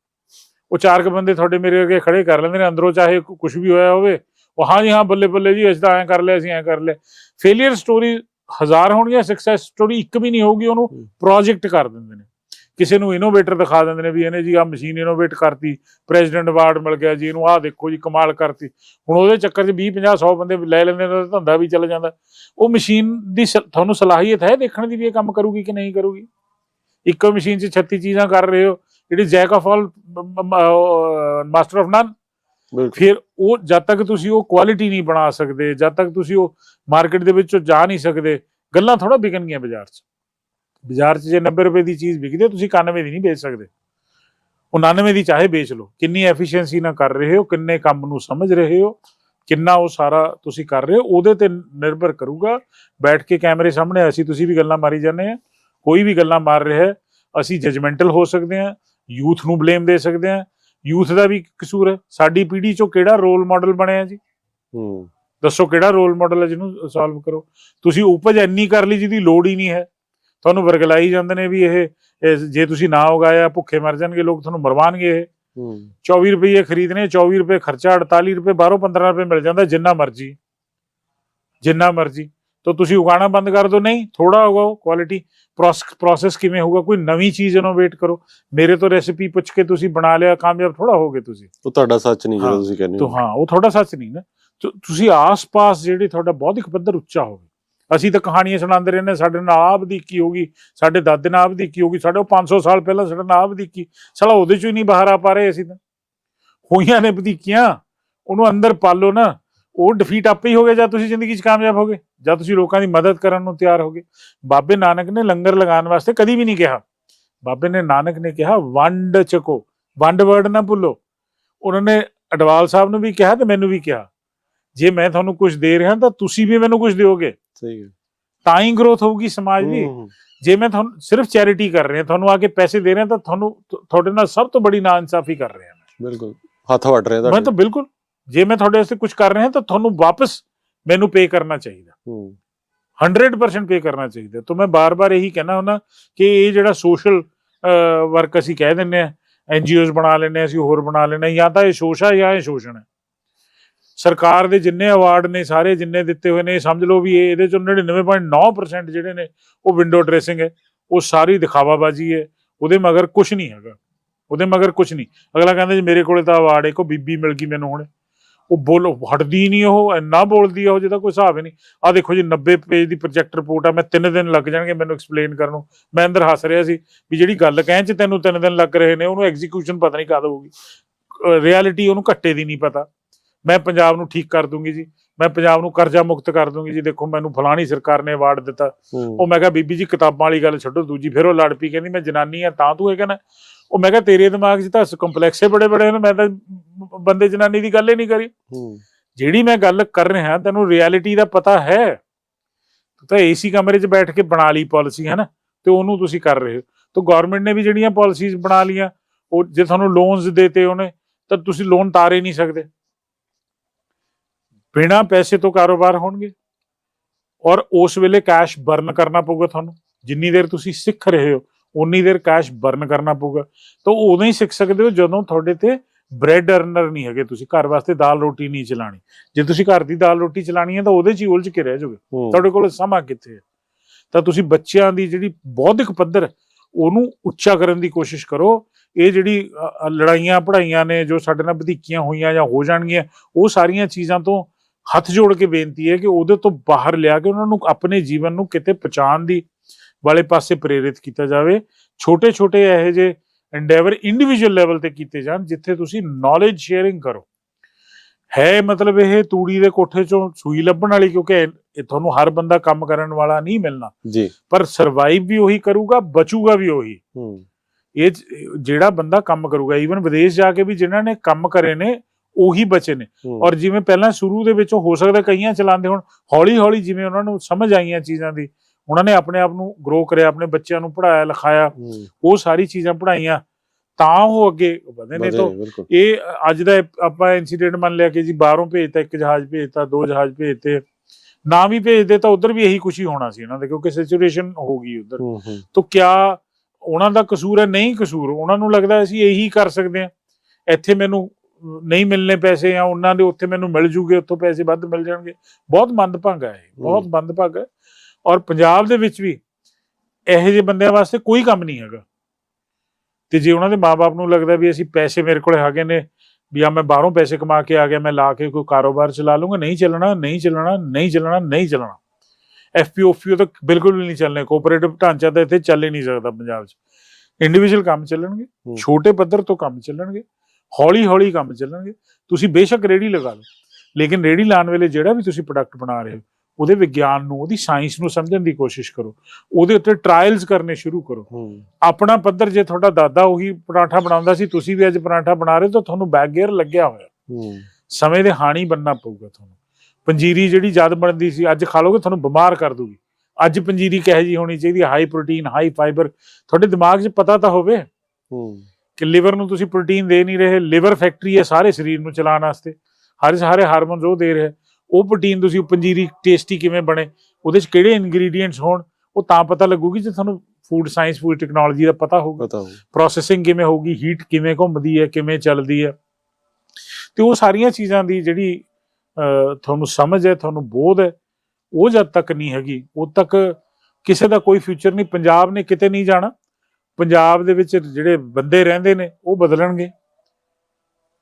ਉਹ ਚਾਰ ਕੁ ਬੰਦੇ ਤੁਹਾਡੇ ਮੇਰੇ ਅੱਗੇ ਖੜੇ ਕਰ ਲੈਂਦੇ ਨੇ ਅੰਦਰੋਂ ਚਾਹੇ ਕੁਝ ਵੀ ਹੋਇਆ ਹੋਵੇ। ਉਹ ਹਾਂ ਜੀ ਹਾਂ ਬੱਲੇ ਬੱਲੇ ਜੀ ਅਸੀਂ ਤਾਂ ਐਂ ਕਰ ਲਿਆ ਅਸੀਂ ਐਂ ਕਰ ਲਿਆ। ਫੇਲਿਅਰ ਸਟੋਰੀ ਹਜ਼ਾਰ ਹੋਣਗੀਆਂ ਸਕਸੈਸ ਸਟੋਰੀ ਇੱਕ ਵੀ ਨਹੀਂ ਹੋਊਗੀ ਉਹਨੂੰ। ਪ੍ਰੋਜੈਕਟ ਕਰ ਦਿੰਦੇ ਨੇ। ਕਿਸੇ ਨੂੰ ਇਨੋਵੇਟਰ ਦਿਖਾ ਦਿੰਦੇ ਨੇ ਵੀ ਇਹਨੇ ਜੀ ਆ ਮਸ਼ੀਨ ਇਨੋਵੇਟ ਕਰਤੀ ਪ੍ਰੈਜ਼ੀਡੈਂਟ ਅਵਾਰਡ ਮਿਲ ਗਿਆ ਜੀ ਇਹਨੂੰ ਆਹ ਦੇਖੋ ਜੀ ਕਮਾਲ ਕਰਤੀ। ਹੁਣ ਉਹਦੇ ਚੱਕਰ 'ਚ 20 50 100 ਬੰਦੇ ਲੈ ਲੈਂਦੇ ਨੇ ਧੰਦਾ ਵੀ ਚੱਲ ਜਾਂਦਾ। ਉਹ ਮਸ਼ੀਨ ਦੀ ਤੁਹਾਨੂੰ ਸਲਾਹੀਅਤ ਹੈ ਦੇਖਣ ਦੀ ਵੀ ਇਹ ਕੰਮ ਕਰੂਗੀ ਕਿ ਨਹੀਂ ਕਰੂਗੀ? ਇੱਕੋ ਮਸ਼ੀਨ 'ਚ 36 ਚੀਜ਼ਾਂ ਕਰ ਰਹੇ ਹੋ ਜਿਹੜੀ jack of all master of none ਫਿਰ ਉਹ ਜਦ ਤੱਕ ਤੁਸੀਂ ਉਹ ਕੁਆਲਿਟੀ ਨਹੀਂ ਬਣਾ ਸਕਦੇ ਜਦ ਤੱਕ ਤੁਸੀਂ ਉਹ ਮਾਰਕੀਟ ਦੇ ਵਿੱਚੋਂ ਜਾ ਨਹੀਂ ਸਕਦੇ ਗੱਲਾਂ ਥੋੜਾ ਵਿਕਣਗੀਆਂ ਬਾਜ਼ਾਰ 'ਚ। ਬਾਜ਼ਾਰ 'ਚ ਜੇ 90 ਰੁਪਏ ਦੀ ਚੀਜ਼ ਵਿਕਦੀ ਹੈ ਤੁਸੀਂ 91 ਦੀ ਨਹੀਂ ਵੇਚ ਸਕਦੇ। ਉਹ 99 ਦੀ ਚਾਹੇ ਵੇਚ ਲਓ। ਕਿੰਨੀ ਐਫੀਸ਼ੀਐਂਸੀ ਨਾਲ ਕਰ ਰਹੇ ਹੋ ਕਿੰਨੇ ਕੰਮ ਨੂੰ ਸਮਝ ਰਹੇ ਹੋ ਕਿੰਨਾ ਉਹ ਸਾਰਾ ਤੁਸੀਂ ਕਰ ਰਹੇ ਹੋ ਉਹਦੇ ਤੇ ਨਿਰਭਰ ਕਰੂਗਾ। ਬੈਠ ਕੇ ਕੈਮਰੇ ਸਾਹਮਣੇ ਅਸੀਂ ਤੁਸੀਂ ਵੀ ਗੱਲਾਂ ਮਾਰੀ ਜਾਂਦੇ ਆ ਕੋਈ ਵੀ ਗੱਲਾਂ ਮਾਰ ਰਿਹਾ ਹੈ ਅਸੀਂ ਜਜਮੈਂਟਲ ਹੋ ਸਕਦੇ ਆ ਯੂਥ ਨੂੰ ਬਲੇਮ ਦੇ ਸਕਦੇ ਆ ਯੂਥ ਦਾ ਵੀ ਕਸੂਰ ਹੈ ਸਾਡੀ ਪੀੜ੍ਹੀ ਚੋਂ ਕਿਹੜਾ ਰੋਲ ਮਾਡਲ ਬਣਿਆ ਜੀ? ਹੂੰ। ਦੱਸੋ ਕਿਹੜਾ ਰੋਲ ਮਾਡਲ ਹੈ ਜਿਹਨੂੰ ਸੋਲਵ ਕਰੋ। ਤੁਸੀਂ ਉਪਜ ਇੰਨੀ ਕਰ ਲਈ ਜਿਹਦੀ ਲੋੜ ਹੀ ਨਹੀਂ ਹੈ। ਤੁਹਾਨੂੰ ਵਰਗਲਾਈ ਜਾਂਦੇ ਨੇ ਵੀ ਇਹ ਜੇ ਤੁਸੀਂ ਨਾ ਉਗਾਇਆ ਭੁੱਖੇ ਮਰ ਜਾਣਗੇ ਲੋਕ ਤੁਹਾਨੂੰ ਮਰਵਾਣਗੇ ਇਹ। ਹੂੰ। 24 ਰੁਪਏ ਖਰੀਦਨੇ 24 ਰੁਪਏ ਖਰਚਾ 48 ਰੁਪਏ ਬਾਹਰੋਂ 15 ਰੁਪਏ ਮਿਲ ਜਾਂਦਾ ਜਿੰਨਾ ਮਰਜ਼ੀ। ਜਿੰਨਾ ਮਰਜ਼ੀ। ਤਾਂ ਤੁਸੀਂ ਉਗਾਣਾ ਬੰਦ ਕਰ ਦਿਓ ਨਹੀਂ ਥੋੜਾ ਉਗਾਓ ਕੁਆਲਿਟੀ ਪ੍ਰੋਸੈਸ ਕਿਵੇਂ ਹੋਊਗਾ ਕੋਈ ਨਵੀਂ ਚੀਜ਼ ਇਨੋਵੇਟ ਕਰੋ। ਮੇਰੇ ਤੋਂ ਰੈਸਿਪੀ ਪੁੱਛ ਕੇ ਤੁਸੀਂ ਬਣਾ ਲਿਆ ਕਾਮਯਾਬ ਥੋੜਾ ਹੋਗੇ ਤੁਸੀਂ। ਉਹ ਤੁਹਾਡਾ ਸੱਚ ਨਹੀਂ ਜਿਹੜਾ ਤੁਸੀਂ ਕਹਿੰਦੇ ਤੋ ਹੋ ਉਹ ਤੁਹਾਡਾ ਸੱਚ ਨਹੀਂ ਨਾ। ਤੁਸੀਂ ਆਸ-ਪਾਸ ਜਿਹੜੇ ਤੁਹਾਡਾ ਬੌਧਿਕ ਪੱਧਰ ਉੱਚਾ ਹੋਵੇ ਅਸੀਂ ਤਾਂ ਕਹਾਣੀਆਂ ਸੁਣਾਉਂਦੇ ਰਹਿੰਦੇ ਸਾਡੇ ਨਾਲ ਆਹ ਵਧੀਕੀ ਹੋਗੀ ਸਾਡੇ ਦਾਦੇ ਨਾਲ ਆਹ ਵਧੀਕੀ ਹੋਗੀ ਸਾਡੇ ਉਹ 500 ਸਾਲ ਪਹਿਲਾਂ ਸਾਡੇ ਨਾਲ ਆਹ ਵਧੀਕੀ, ਸਾਲਾ ਉਹਦੇ ਚੋਂ ਹੀ ਨਹੀਂ ਬਾਹਰ ਆ ਪਾ ਰਹੇ ਅਸੀਂ ਤਾਂ। ਹੋਈਆਂ ਨੇ ਵਧੀਕੀਆਂ, ਉਹਨੂੰ ਅੰਦਰ ਪਾਲੋ ਨਾ, ਉਹ ਡਿਫੀਟ ਆਪੇ ਹੀ ਹੋ ਗਿਆ ਜਦ ਤੁਸੀਂ ਜ਼ਿੰਦਗੀ 'ਚ ਕਾਮਯਾਬ ਹੋਗੇ ਜਾਂ ਤੁਸੀਂ ਲੋਕਾਂ ਦੀ ਮਦਦ ਕਰਨ ਨੂੰ ਤਿਆਰ ਹੋਗੇ ਬਾਬੇ ਨਾਨਕ ਨੇ ਲੰਗਰ ਲਗਾਉਣ ਵਾਸਤੇ ਕਦੀ ਵੀ ਨਹੀਂ ਕਿਹਾ। ਬਾਬੇ ਨੇ ਨਾਨਕ ਨੇ ਕਿਹਾ, ਵੰਡ ਚਕੋ, ਵੰਡ ਵਰਡ ਨਾ ਭੁੱਲੋ। ਉਹਨਾਂ ਨੇ ਅਡਵਾਲ ਸਾਹਿਬ ਨੂੰ ਵੀ ਕਿਹਾ ਤੇ ਮੈਨੂੰ ਵੀ ਕਿਹਾ। ਜੇ ਮੈਂ ਤੁਹਾਨੂੰ ਕੁਝ ਦੇ ਰਿਹਾ ਤਾਂ ਤੁਸੀਂ ਵੀ ਮੈਨੂੰ ਕੁਝ ਦਿਓਗੇ। ਸਹੀ ਹੈ। ਤਾਂ ਹੀ ਗਰੋਥ ਹੋਊਗੀ ਸਮਾਜ ਦੀ। ਜੇ ਮੈਂ ਤੁਹਾਨੂੰ ਸਿਰਫ ਚੈਰਿਟੀ ਕਰ ਰਿਹਾ ਤੁਹਾਨੂੰ ਆ ਕੇ ਪੈਸੇ ਦੇ ਰਿਹਾ ਤਾਂ ਤੁਹਾਨੂੰ ਤੁਹਾਡੇ ਨਾਲ ਸਭ ਤੋਂ ਬੜੀ ਨਾਇਨਸਾਫੀ ਕਰ ਰਿਹਾ ਮੈਂ। ਬਿਲਕੁਲ ਹੱਥ ਵੱਟ ਰਿਹਾ ਮੈਂ ਤੁਹਾਡੇ ਤਾਂ ਬਿਲਕੁਲ ਜੇ ਮੈਂ ਤੁਹਾਡੇ ਵਾਸਤੇ ਕੁਝ ਕਰ ਰਿਹਾ ਤਾਂ ਤੁਹਾਨੂੰ ਵਾਪਸ ਮੈਨੂੰ ਪੇ ਕਰਨਾ ਚਾਹੀਦਾ। ਹੂੰ। 100% ਪੇ ਕਰਨਾ ਚਾਹੀਦਾ। ਤਾਂ ਮੈਂ ਬਾਰ-ਬਾਰ ਇਹੀ ਕਹਿਣਾ ਹੁੰਦਾ ਕਿ ਇਹ ਜਿਹੜਾ ਸੋਸ਼ਲ ਵਰਕ ਅਸੀਂ ਕਹਿ ਦਿੰਨੇ ਆ ਐਨਜੀਓਜ਼ ਬਣਾ ਲੈਨੇ ਅਸੀਂ ਹੋਰ ਬਣਾ ਲੈਨੇ ਆ ਜਾਂ ਤਾਂ ਇਹ ਸ਼ੋਸ਼ਾ ਜਾਂ ਇਹ ਸ਼ੋਸ਼ਣ ਹੈ। ਸਰਕਾਰ ਦੇ ਜਿੰਨੇ ਅਵਾਰਡ ਨੇ, ਸਾਰੇ ਜਿੰਨੇ ਦਿੱਤੇ ਹੋਏ ਨੇ, ਇਹ ਸਮਝ ਲਓ ਵੀ ਇਹ ਇਹਦੇ ਚੋਂ 99.9% ਜਿਹੜੇ ਨੇ, ਉਹ ਵਿੰਡੋ ਡਰੈਸਿੰਗ ਹੈ, ਉਹ ਸਾਰੀ ਦਿਖਾਵਾਬਾਜ਼ੀ ਹੈ, ਉਹਦੇ ਮਗਰ ਕੁਝ ਨਹੀਂ ਹੈਗਾ, ਉਹਦੇ ਮਗਰ ਕੁਝ ਨਹੀਂ। ਅਗਲਾ ਕਹਿੰਦਾ ਜੀ, ਮੇਰੇ ਕੋਲੇ ਤਾਂ ਅਵਾਰਡ ਹੈ ਕੋ ਬੀਬੀ ਮਿਲ ਗਈ ਮੈਨੂੰ ਹੁਣ। ਉਹ ਬੋਲ, ਹਟਦੀ ਨਹੀਂ ਉਹ, ਇੰਨਾ ਬੋਲਦੀ ਆ ਉਹ, ਜਿਹਦਾ ਕੋਈ ਹਿਸਾਬ ਹੀ ਨਹੀਂ। ਆ ਦੇਖੋ ਜੀ 90 ਪੇਜ ਦੀ ਪ੍ਰੋਜੈਕਟ ਰਿਪੋਰਟ ਆ, ਮੈਂ 3 ਦਿਨ ਲੱਗ ਜਾਣਗੇ ਮੈਨੂੰ ਐਕਸਪਲੇਨ ਕਰਨ ਨੂੰ। ਮੈਂ ਅੰਦਰ ਹੱਸ ਰਿਹਾ ਸੀ ਵੀ ਜਿਹੜੀ ਗੱਲ ਕਹਿਣ ਚ ਤੈਨੂੰ 3 ਦਿਨ ਲੱਗ ਰਹੇ ਨੇ, ਉਹਨੂੰ ਐਗਜ਼ੀਕਿਊਸ਼ਨ ਪਤਾ ਨਹੀਂ ਕਦ ਹੋਊਗੀ। ਰਿਐਲਿਟੀ ਉਹਨੂੰ ਘੱਟੇ ਦੀ ਨਹੀਂ ਪਤਾ। ਮੈਂ ਪੰਜਾਬ ਨੂੰ ਠੀਕ ਕਰ ਦੂੰਗੀ ਜੀ। ਮੈਂ ਪੰਜਾਬ ਨੂੰ ਕਰਜ਼ਾ ਮੁਕਤ ਕਰ ਦੂੰਗੀ ਜੀ। ਦੇਖੋ ਮੈਨੂੰ ਫਲਾਣੀ ਸਰਕਾਰ ਨੇ ਅਵਾਰਡ ਦਿੱਤਾ। ਉਹ ਮੈਂ ਕਿਹਾ ਬੀਬੀ ਜੀ ਕਿਤਾਬਾਂ ਵਾਲੀ ਗੱਲ ਛੱਡੋ। ਦੂਜੀ ਫਿਰ ਉਹ ਲੜ ਪਈ ਕਹਿੰਦੀ ਮੈਂ ਜਨਾਨੀ ਆ ਤਾਂ ਤੂੰ ਇਹ ਕਹਿੰਦਾ ਉਹ ਮੈਂ ਕਿਹਾ ਤੇਰੇ ਦਿਮਾਗ 'ਚ ਤਾਂ ਕੰਪਲੈਕਸੇ ਬੜੇ ਬੜੇ ਨੇ ਮੈਂ ਤਾਂ ਬੰਦੇ ਜਨਾਨੀ ਦੀ ਗੱਲ ਹੀ ਨਹੀਂ ਕਰੀ। ਜਿਹੜੀ ਮੈਂ ਗੱਲ ਕਰ ਰਿਹਾ ਤੈਨੂੰ ਰਿਐਲਿਟੀ ਦਾ ਪਤਾ ਹੈ ਤੂੰ ਤਾਂ ਏਸੀ ਕਮਰੇ 'ਚ ਬੈਠ ਕੇ ਬਣਾ ਲਈ ਪਾਲਿਸੀ ਹੈ ਨਾ ਤੇ ਉਹਨੂੰ ਤੁਸੀਂ ਕਰ ਰਹੇ ਹੋ। ਤਾਂ ਗਵਰਨਮੈਂਟ ਨੇ ਵੀ ਜਿਹੜੀਆਂ ਪਾਲਿਸੀਜ਼ ਬਣਾ ਲੀਆਂ ਉਹ ਜੇ ਤੁਹਾਨੂੰ ਲੋਨਸ ਦੇਤੇ ਉਹਨੇ ਤਾਂ ਤੁਸੀਂ ਲੋਨ ਤਾਰੇ ਨਹੀਂ ਸਕਦੇ। ਬਿਨਾਂ ਪੈਸੇ ਤੋਂ ਕਾਰੋਬਾਰ ਹੋਣਗੇ। ਔਰ ਉਸ ਵੇਲੇ ਕੈਸ਼ ਬਰਨ ਕਰਨਾ ਪਊਗਾ ਤੁਹਾਨੂੰ। ਜਿੰਨੀ ਦੇਰ ਤੁਸੀਂ ਸਿੱਖ ਰਹੇ ਹੋ ਉਨੀ ਦੇਰ ਕੈਸ਼ ਬਰਨ ਕਰਨਾ ਪਊਗਾ। ਤਾਂ ਉਦੋਂ ਹੀ ਸਿੱਖ ਸਕਦੇ ਹੋ ਜਦੋਂ ਤੁਹਾਡੇ ਤੇ ਬ੍ਰੈਡ ਅਰਨਰ ਨਹੀਂ ਹੈਗੇ ਤੁਸੀਂ। ਘਰ ਵਾਸਤੇ ਦਾਲ ਰੋਟੀ ਨਹੀਂ ਚਲਾਣੀ। ਜੇ ਤੁਸੀਂ ਘਰ ਦੀ ਦਾਲ ਰੋਟੀ ਚਲਾਣੀ ਹੈ ਤਾਂ ਉਹਦੇ 'ਚ ਹੀ ਉਲਝ ਕੇ ਰਹਿ ਜਾਓਗੇ। ਤੁਹਾਡੇ ਕੋਲ ਸਮਾਂ ਕਿੱਥੇ ਹੈ? ਤਾਂ ਤੁਸੀਂ ਬੱਚਿਆਂ ਦੀ ਜਿਹੜੀ ਬੌਧਿਕ ਪੱਧਰ ਉਹਨੂੰ ਉੱਚਾ ਕਰਨ ਦੀ ਕੋਸ਼ਿਸ਼ ਕਰੋ। ਇਹ ਜਿਹੜੀ ਲੜਾਈਆਂ ਪੜਾਈਆਂ ਨੇ ਜੋ ਸਾਡੇ ਨਾਲ ਵਧੀਕੀਆਂ ਹੋਈਆਂ ਜਾਂ ਹੋ ਜਾਣਗੀਆਂ ਉਹ ਸਾਰੀਆਂ ਚੀਜ਼ਾਂ ਤੋਂ ਹੱਥ ਜੋੜ ਕੇ ਬੇਨਤੀ ਹੈ ਕਿ ਉਹਦੇ ਤੋਂ ਬਾਹਰ ਲਿਆ ਕੇ ਉਹਨਾਂ ਨੂੰ ਆਪਣੇ ਜੀਵਨ ਨੂੰ ਕਿਤੇ ਪਛਾਣ ਦੀ ਵਾਲੇ ਪਾਸੇ ਪ੍ਰੇਰਿਤ ਕੀਤਾ ਜਾਵੇ। ਛੋਟੇ ਛੋਟੇ ਇਹੋ ਜਿਹੇ ਐਂਡੇਵਰ ਇੰਡੀਵਿਜੂਅਲ ਲੈਵਲ ਤੇ ਕੀਤੇ ਜਾਣ ਜਿੱਥੇ ਤੁਸੀਂ ਨੌਲੇਜ ਸ਼ੇਅਰਿੰਗ ਕਰੋ। ਹੈ ਮਤਲਬ ਇਹ ਤੂੜੀ ਦੇ ਕੋਠੇ ਚੋਂ ਸੂਈ ਲੱਭਣ ਵਾਲੀ ਕਿਉਂਕਿ ਇਹ ਤੁਹਾਨੂੰ ਹਰ ਬੰਦਾ ਕੰਮ ਕਰਨ ਵਾਲਾ ਨਹੀਂ ਮਿਲਣਾ। ਜੀ। ਪਰ ਸਰਵਾਈਵ ਵੀ ਉਹੀ ਕਰੂਗਾ ਬਚੂਗਾ ਵੀ ਉਹੀ। ਹੂੰ। ਇਹ ਜਿਹੜਾ ਬੰਦਾ ਕੰਮ ਕਰੂਗਾ ਈਵਨ ਵਿਦੇਸ਼ ਜਾ ਕੇ ਵੀ ਜਿਨ੍ਹਾਂ ਨੇ ਕੰਮ ਕਰੇ ਨੇ ਉਹੀ ਬਚੇ ਨੇ। ਔਰ ਜਿਵੇਂ ਪਹਿਲਾਂ ਸ਼ੁਰੂ ਦੇ ਵਿੱਚ ਹੋ ਸਕਦਾ ਕਈਆਂ ਚਲਾਉਂਦੇ ਹੁਣ ਹੌਲੀ ਹੌਲੀ ਜਿਵੇਂ ਉਹਨਾਂ ਨੂੰ ਸਮਝ ਆਈਆਂ ਚੀਜ਼ਾਂ ਦੀ ਉਹਨਾਂ ਨੇ ਆਪਣੇ ਆਪ ਨੂੰ ਗਰੋ ਕਰਿਆ ਆਪਣੇ ਬੱਚਿਆਂ ਨੂੰ ਪੜਾਇਆ ਲਿਖਾਇਆ ਉਹ ਸਾਰੀ ਚੀਜ਼ਾਂ ਪੜਾਈਆਂ ਤਾਂ ਉਹ ਅੱਗੇ ਵਧੇ ਨੇ ਤਾਂ ਇਹ ਅੱਜ ਦਾ ਆਪਾਂ ਇਨਸੀਡੈਂਟ ਮੰਨ ਲਿਆ ਕਿ ਜੀ ਬਾਹਰੋਂ ਭੇਜਤਾ ਇੱਕ ਜਹਾਜ਼ ਭੇਜਤਾ ਦੋ ਜਹਾਜ਼ ਭੇਜਤੇ ਨਾ ਵੀ ਭੇਜਦੇ ਤਾਂ ਉਧਰ ਵੀ ਇਹੀ ਕੁਛ ਹੀ ਹੋਣਾ ਸੀ ਇਹਨਾਂ ਦੇ ਕਿਉਂਕਿ ਸਿਚੁਏਸ਼ਨ ਹੋ ਗਈ ਉਧਰ। ਤਾਂ ਕਿਆ ਉਹਨਾਂ ਦਾ ਕਸੂਰ ਹੈ? ਨਹੀਂ ਕਸੂਰ। ਉਹਨਾਂ ਨੂੰ ਲੱਗਦਾ ਅਸੀਂ ਇਹੀ ਕਰ ਸਕਦੇ ਹਾਂ। ਇੱਥੇ ਮੈਨੂੰ ਨਹੀਂ ਮਿਲਨੇ ਪੈਸੇ ਜਾਂ ਉਹਨਾਂ ਦੇ ਉੱਥੇ ਮੈਨੂੰ ਮਿਲ ਜੂਗੇ ਉੱਥੋਂ ਪੈਸੇ ਵੱਧ ਮਿਲ ਜਾਣਗੇ। ਬਹੁਤ ਮੰਦਭਾਗਾ ਹੈ ਬਹੁਤ ਮੰਦਭਾਗਾ ਹੈ। ਔਰ ਪੰਜਾਬ ਦੇ ਵਿੱਚ ਵੀ ਇਹੋ ਜਿਹੇ ਬੰਦਿਆਂ ਵਾਸਤੇ ਕੋਈ ਕੰਮ ਨਹੀਂ ਹੈਗਾ। ਤੇ ਜੇ ਉਹਨਾਂ ਦੇ ਮਾਪੇ ਨੂੰ ਲੱਗਦਾ ਵੀ ਅਸੀਂ ਪੈਸੇ ਮੇਰੇ ਕੋਲੇ ਹੈਗੇ ਨੇ ਵੀ ਆ ਮੈਂ ਬਾਹਰੋਂ ਪੈਸੇ ਕਮਾ ਕੇ ਆ ਗਿਆ ਮੈਂ ਲਾ ਕੇ ਕੋਈ ਕਾਰੋਬਾਰ ਚਲਾ ਲੂੰਗਾ ਨਹੀਂ ਚੱਲਣਾ ਨਹੀਂ ਚੱਲਣਾ ਨਹੀਂ ਚੱਲਣਾ ਨਹੀਂ ਚੱਲਣਾ। ਐਫਪੀਓ ਐਫਪੀਓ ਤਾਂ ਬਿਲਕੁਲ ਵੀ ਨਹੀਂ ਚੱਲਣੇ ਕੋਆਪਰੇਟਿਵ ਢਾਂਚਾ ਤਾਂ ਇੱਥੇ ਚੱਲ ਹੀ ਨਹੀਂ ਸਕਦਾ ਪੰਜਾਬ 'ਚ। ਇੰਡੀਵਿਜੂਅਲ ਕੰਮ ਚੱਲਣਗੇ। ਛੋਟੇ ਪੱਧਰ ਤੋਂ ਕੰਮ ਚੱਲਣਗੇ। ਹੌਲੀ ਹੌਲੀ ਕੰਮ ਚੱਲਣਗੇ। ਤੁਸੀਂ ਬੇਸ਼ੱਕ ਰੇੜੀ ਲਗਾ ਲਓ ਲੇਕਿਨ ਰੇੜੀ ਲਾਉਣ ਵੇਲੇ ਜਿਹੜਾ ਵੀ ਤੁਸੀਂ ਪ੍ਰੋਡਕਟ ਬਣਾ ਰਹੇ ਹੋ ਉਹਦੇ ਵਿਗਿਆਨ ਨੂੰ ਉਹਦੀ ਸਾਇੰਸ ਨੂੰ ਸਮਝਣ ਦੀ ਕੋਸ਼ਿਸ਼ ਕਰੋ। ਉਹਦੇ ਉੱਤੇ ਟ੍ਰਾਇਲਸ ਕਰਨੇ ਸ਼ੁਰੂ ਕਰੋ। ਆਪਣਾ ਪੱਧਰ ਜੇ ਤੁਹਾਡਾ ਦਾਦਾ ਉਹੀ ਪਰਾਂਠਾ ਬਣਾਉਂਦਾ ਸੀ ਤੁਸੀਂ ਵੀ ਅੱਜ ਪਰਾਂਠਾ ਬਣਾ ਰਹੇ ਹੋ ਤਾਂ ਤੁਹਾਨੂੰ ਬੈਕ ਗੇਅਰ ਲੱਗਿਆ ਹੋਇਆ। ਸਮੇਂ ਦੇ ਹਾਣੀ ਬੰਨਣਾ ਪਊਗਾ ਤੁਹਾਨੂੰ। ਪੰਜੀਰੀ ਜਿਹੜੀ ਜਦ ਬਣਦੀ ਸੀ ਅੱਜ ਖਾ ਲੋਗੇ ਤੁਹਾਨੂੰ ਬਿਮਾਰ ਕਰ ਦੂਗੀ। ਅੱਜ ਪੰਜੀਰੀ ਕਿਹੋ ਜੀ ਹੋਣੀ ਚਾਹੀਦੀ ਹਾਈ ਪ੍ਰੋਟੀਨ ਹਾਈ ਫਾਈਬਰ ਤੁਹਾਡੇ ਦਿਮਾਗ 'ਚ ਪਤਾ ਤਾਂ ਹੋਵੇ। ਹੂੰ। ਕਿ ਲਿਵਰ ਨੂੰ ਤੁਸੀਂ ਪ੍ਰੋਟੀਨ ਦੇ ਨਹੀਂ ਰਹੇ ਲਿਵਰ ਫੈਕਟਰੀ ਹੈ ਸਾਰੇ ਸਰੀਰ ਨੂੰ ਚਲਾਉਣ ਵਾਸਤੇ। ਹਰ ਸਾਰੇ ਹਾਰਮੋਨਸ ਉਹ ਦੇ ਰਿਹਾ। ਉਹ ਪ੍ਰੋਟੀਨ ਤੁਸੀਂ ਪੰਜੀਰੀ ਟੇਸਟੀ ਕਿਵੇਂ ਬਣੇ ਉਹਦੇ 'ਚ ਕਿਹੜੇ ਇਨਗਰੀਡੀਐਂਟਸ ਹੋਣ ਉਹ ਤਾਂ ਪਤਾ ਲੱਗੂਗੀ ਜੇ ਤੁਹਾਨੂੰ ਫੂਡ ਸਾਇੰਸ ਫੂਡ ਟੈਕਨੋਲੋਜੀ ਦਾ ਪਤਾ ਹੋਊਗਾ। ਪ੍ਰੋਸੈਸਿੰਗ ਕਿਵੇਂ ਹੋਊਗੀ ਹੀਟ ਕਿਵੇਂ ਘੁੰਮਦੀ ਹੈ ਕਿਵੇਂ ਚੱਲਦੀ ਹੈ। ਤੇ ਉਹ ਸਾਰੀਆਂ ਚੀਜ਼ਾਂ ਦੀ ਜਿਹੜੀ ਤੁਹਾਨੂੰ ਸਮਝ ਹੈ ਤੁਹਾਨੂੰ ਬੋਧ ਹੈ ਉਹ ਜਦ ਤੱਕ ਨਹੀਂ ਹੈਗੀ ਉਦ ਤੱਕ ਕਿਸੇ ਦਾ ਕੋਈ ਫਿਊਚਰ ਨਹੀਂ ਪੰਜਾਬ ਨੇ ਕਿਤੇ ਨਹੀਂ ਜਾਣਾ। ਪੰਜਾਬ ਦੇ ਵਿੱਚ ਜਿਹੜੇ ਬੰਦੇ ਰਹਿੰਦੇ ਨੇ ਉਹ ਬਦਲਣਗੇ।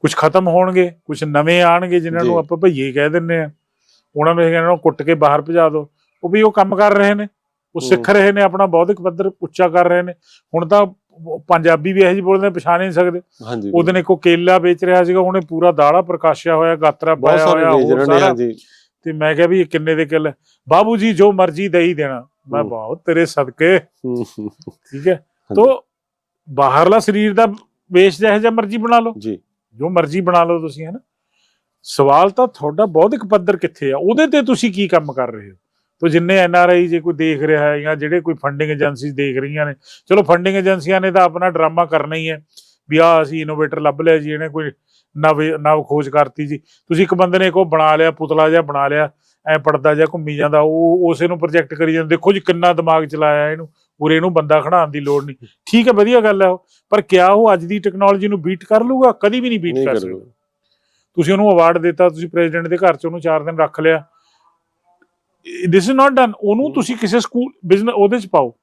ਕੁਝ ਖਤਮ ਹੋਣਗੇ ਕੁਝ ਨਵੇਂ ਆਣਗੇ ਜਿਨ੍ਹਾਂ ਨੂੰ। ਆਪਾਂ ਭਈਏ ਕਹਿ ਦਿੰਨੇ ਆ ਉਹਨਾਂ ਨੂੰ ਇਹ ਕਹਿੰਦੇ ਨੂੰ ਕੁੱਟ ਕੇ ਬਾਹਰ ਭਜਾ ਦਿਓ। ਉਹ ਵੀ ਉਹ ਕੰਮ ਕਰ ਰਹੇ ਨੇ। ਉਹ ਸਿੱਖ ਰਹੇ ਨੇ ਆਪਣਾ ਬੌਧਿਕ ਪੱਧਰ ਉੱਚਾ ਕਰ ਰਹੇ ਨੇ। ਹੁਣ ਤਾਂ ਪੰਜਾਬੀ ਵੀ ਇਹੋ ਜਿਹੀ ਬੋਲਦੇ ਪਛਾਣ ਨਹੀਂ ਸਕਦੇ। ਉਹਦੇ ਨੇ ਕੋ ਕੇਲਾ ਵੇਚ ਰਿਹਾ ਸੀਗਾ ਉਹਨੇ ਪੂਰਾ ਦਾੜਾ ਪ੍ਰਕਾਸ਼ਿਆ ਹੋਇਆ ਗਾਤਰਾ ਪਾਇਆ ਹੋਇਆ ਹੋਰ ਸਾਰਾ। ਤੇ ਮੈਂ ਕਿਹਾ ਵੀ ਇਹ ਕਿੰਨੇ ਦੇ ਕਿੱਲ ਬਾਬੂ ਜੀ ਜੋ ਮਰਜ਼ੀ ਦੇ ਹੀ ਦੇਣਾ। ਮੈਂ। ਬਹੁਤ ਤੇਰੇ ਸਦਕੇ। ਠੀਕ ਹੈ। ਤੋ ਬਾਹਰਲਾ ਸਰੀਰ ਦਾ ਵੇਸ਼ ਜਿਹੋ ਜਿਹਾ ਮਰਜ਼ੀ ਬਣਾ ਲਓ। ਜੀ। ਜੋ ਮਰਜ਼ੀ ਬਣਾ ਲਓ ਤੁਸੀਂ ਹੈ ਨਾ ਸਵਾਲ ਤਾਂ ਤੁਹਾਡਾ ਬੌਧਿਕ ਪੱਧਰ ਕਿੱਥੇ ਆ ਉਹਦੇ ਤੇ ਤੁਸੀਂ ਕੀ ਕੰਮ ਕਰ ਰਹੇ ਹੋ? ਤੋ ਜਿੰਨੇ ਐਨ ਆਰ ਆਈ ਜੇ ਕੋਈ ਦੇਖ ਰਿਹਾ ਹੈ ਜਾਂ ਜਿਹੜੇ ਕੋਈ ਫੰਡਿੰਗ ਏਜੰਸੀ ਦੇਖ ਰਹੀਆਂ ਨੇ ਚਲੋ ਫੰਡਿੰਗ ਏਜੰਸੀਆਂ ਨੇ ਤਾਂ ਆਪਣਾ ਡਰਾਮਾ ਕਰਨਾ ਹੀ ਹੈ ਵੀ ਆ ਅਸੀਂ ਇਨੋਵੇਟਰ ਲੱਭ ਲਿਆ ਜੀ ਇਹਨੇ ਕੋਈ ਨਵ ਨਵ ਖੋਜ ਕਰਤੀ ਜੀ। ਤੁਸੀਂ ਇੱਕ ਬੰਦੇ ਨੇ ਕੋ ਬਣਾ ਲਿਆ ਪੁਤਲਾ ਜਿਹਾ ਬਣਾ ਲਿਆ ਐ ਪੜਦਾ ਜਿਹਾ ਘੁੰਮੀ ਜਾਂਦਾ ਉਹ ਉਸੇ ਨੂੰ ਪ੍ਰੋਜੈਕਟ ਕਰੀ ਜਾਂਦਾ। ਦੇਖੋ ਜੀ ਕਿੰਨਾ ਦਿਮਾਗ ਚਲਾਇਆ ਇਹਨੂੰ ਉਰੇ ਇਹਨੂੰ ਬੰਦਾ ਖੜਾਉਣ ਦੀ ਲੋੜ ਨਹੀਂ। ਠੀਕ ਹੈ ਵਧੀਆ ਗੱਲ ਹੈ ਉਹ। ਪਰ ਕਿਆ ਉਹ ਅੱਜ ਦੀ ਟੈਕਨੋਲੋਜੀ ਨੂੰ ਬੀਟ ਕਰ ਲੂਗਾ? ਕਦੀ ਵੀ ਨਹੀਂ ਬੀਟ ਕਰ ਸਕਦਾ। ਤੁਸੀਂ ਉਹਨੂੰ ਅਵਾਰਡ ਦਿੱਤਾ ਤੁਸੀਂ ਪ੍ਰੈਜ਼ੀਡੈਂਟ ਦੇ ਘਰ 'ਚ ਉਹਨੂੰ 4 ਦਿਨ ਰੱਖ ਲਿਆ। ਦਿਸ ਇਜ਼ ਨਾਟ ਡਨ ਉਹਨੂੰ। ਤੁਸੀਂ ਕਿਸੇ ਸਕੂਲ ਬਿਜ਼ਨਸ ਉਹਦੇ 'ਚ ਪਾਓ।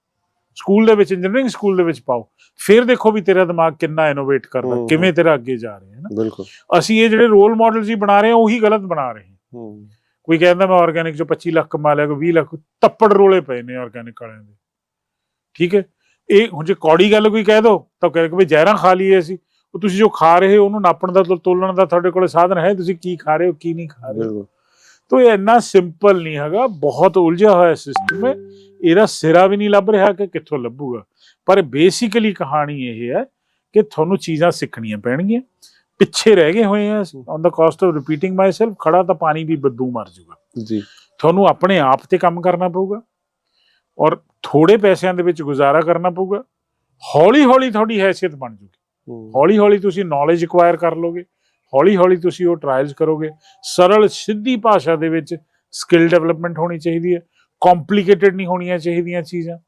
ਸਕੂਲ ਦੇ ਵਿੱਚ ਇੰਜੀਨੀਅਰਿੰਗ ਸਕੂਲ ਦੇ ਵਿੱਚ ਪਾਓ। ਫਿਰ ਦੇਖੋ ਵੀ ਤੇਰਾ ਦਿਮਾਗ ਕਿੰਨਾ ਇਨੋਵੇਟ ਕਰਦਾ। ਕਿਵੇਂ ਤੇਰਾ ਅੱਗੇ ਜਾ ਰਿਹਾ ਹੈ ਨਾ। ਬਿਲਕੁਲ। ਅਸੀਂ ਇਹ ਜਿਹੜੇ ਰੋਲ ਮਾਡਲਸ ਹੀ ਬਣਾ ਰਹੇ ਹਾਂ ਉਹੀ ਗਲਤ ਬਣਾ ਰਹੇ ਹਾਂ। ਹੂੰ। ਕੋਈ ਕਹਿੰਦਾ ਮੈਂ ਆਰਗੈਨਿਕ ਚੋਂ 25 ਲੱਖ ਕਮਾ ਲਿਆ ਕੋਈ 20 ਲੱਖ ਤੱਪੜ ਰੋਲੇ ਪਏ ਨੇ ਆਰਗੈਨਿਕ ਵਾਲਿਆਂ ਦੇ। ਠੀਕ ਹੈ? ਇਹ ਹੁਣ ਜੇ ਕੌੜੀ ਗੱਲ ਕੋਈ ਕਹਿ ਦੋ ਤਾਂ ਕਹਿ ਕਿ ਵੀ ਜ਼ਹਿਰਾਂ ਖਾ ਲਈਏ ਅਸੀਂ। ਉਹ ਤੁਸੀਂ ਜੋ ਖਾ ਰਹੇ ਹੋ ਉਹਨੂੰ ਨਾਪਣ ਦਾ ਤੋਲਣ ਦਾ ਤੁਹਾਡੇ ਕੋਲ ਸਾਧਨ ਹੈ? ਤੁਸੀਂ ਕੀ ਖਾ ਰਹੇ ਹੋ ਕੀ ਨਹੀਂ ਖਾ ਰਹੇ ਹੋ? ਤੋ ਇਹ ਇੰਨਾ ਸਿੰਪਲ ਨਹੀਂ ਹੈਗਾ ਬਹੁਤ ਉਲਝਿਆ ਹੋਇਆ ਸਿਸਟਮ ਹੈ ਇਹਦਾ ਸਿਰਾ ਵੀ ਨਹੀਂ ਲੱਭ ਰਿਹਾ ਕਿ ਕਿੱਥੋਂ ਲੱਭੂਗਾ। ਪਰ ਬੇਸਿਕਲੀ ਕਹਾਣੀ ਇਹ ਹੈ ਕਿ ਤੁਹਾਨੂੰ ਚੀਜ਼ਾਂ ਸਿੱਖਣੀਆਂ ਪੈਣਗੀਆਂ। ਪਿੱਛੇ ਰਹਿ ਗਏ ਹੋਏ ਆ on the cost of repeating myself ਖੜਾ ਤਾਂ ਪਾਣੀ ਵੀ ਬਦੂ ਮਾਰ ਜੂਗਾ ਜੀ। ਤੁਹਾਨੂੰ ਆਪਣੇ ਆਪ ਤੇ ਕੰਮ ਕਰਨਾ ਪਊਗਾ। ਔਰ ਥੋੜੇ ਪੈਸਿਆਂ ਦੇ ਵਿੱਚ ਗੁਜ਼ਾਰਾ ਕਰਨਾ ਪਊਗਾ। ਹੌਲੀ ਹੌਲੀ ਤੁਹਾਡੀ ਹੈਸੀਅਤ ਬਣ ਜੂਗੀ। ਹੌਲੀ ਹੌਲੀ ਤੁਸੀਂ ਨੌਲੇਜ ਐਕਵਾਇਰ ਕਰ ਲੋਗੇ। ਹੌਲੀ ਹੌਲੀ ਤੁਸੀਂ ਉਹ ਟ੍ਰਾਇਲਸ ਕਰੋਗੇ। ਸਰਲ ਸਿੱਧੀ ਭਾਸ਼ਾ ਦੇ ਵਿੱਚ ਸਕਿੱਲ ਡਿਵੈਲਪਮੈਂਟ ਹੋਣੀ ਚਾਹੀਦੀ ਹੈ। ਕੰਪਲਿਕੇਟਡ ਨਹੀਂ ਹੋਣੀਆਂ ਚਾਹੀਦੀਆਂ ਚੀਜ਼ਾਂ।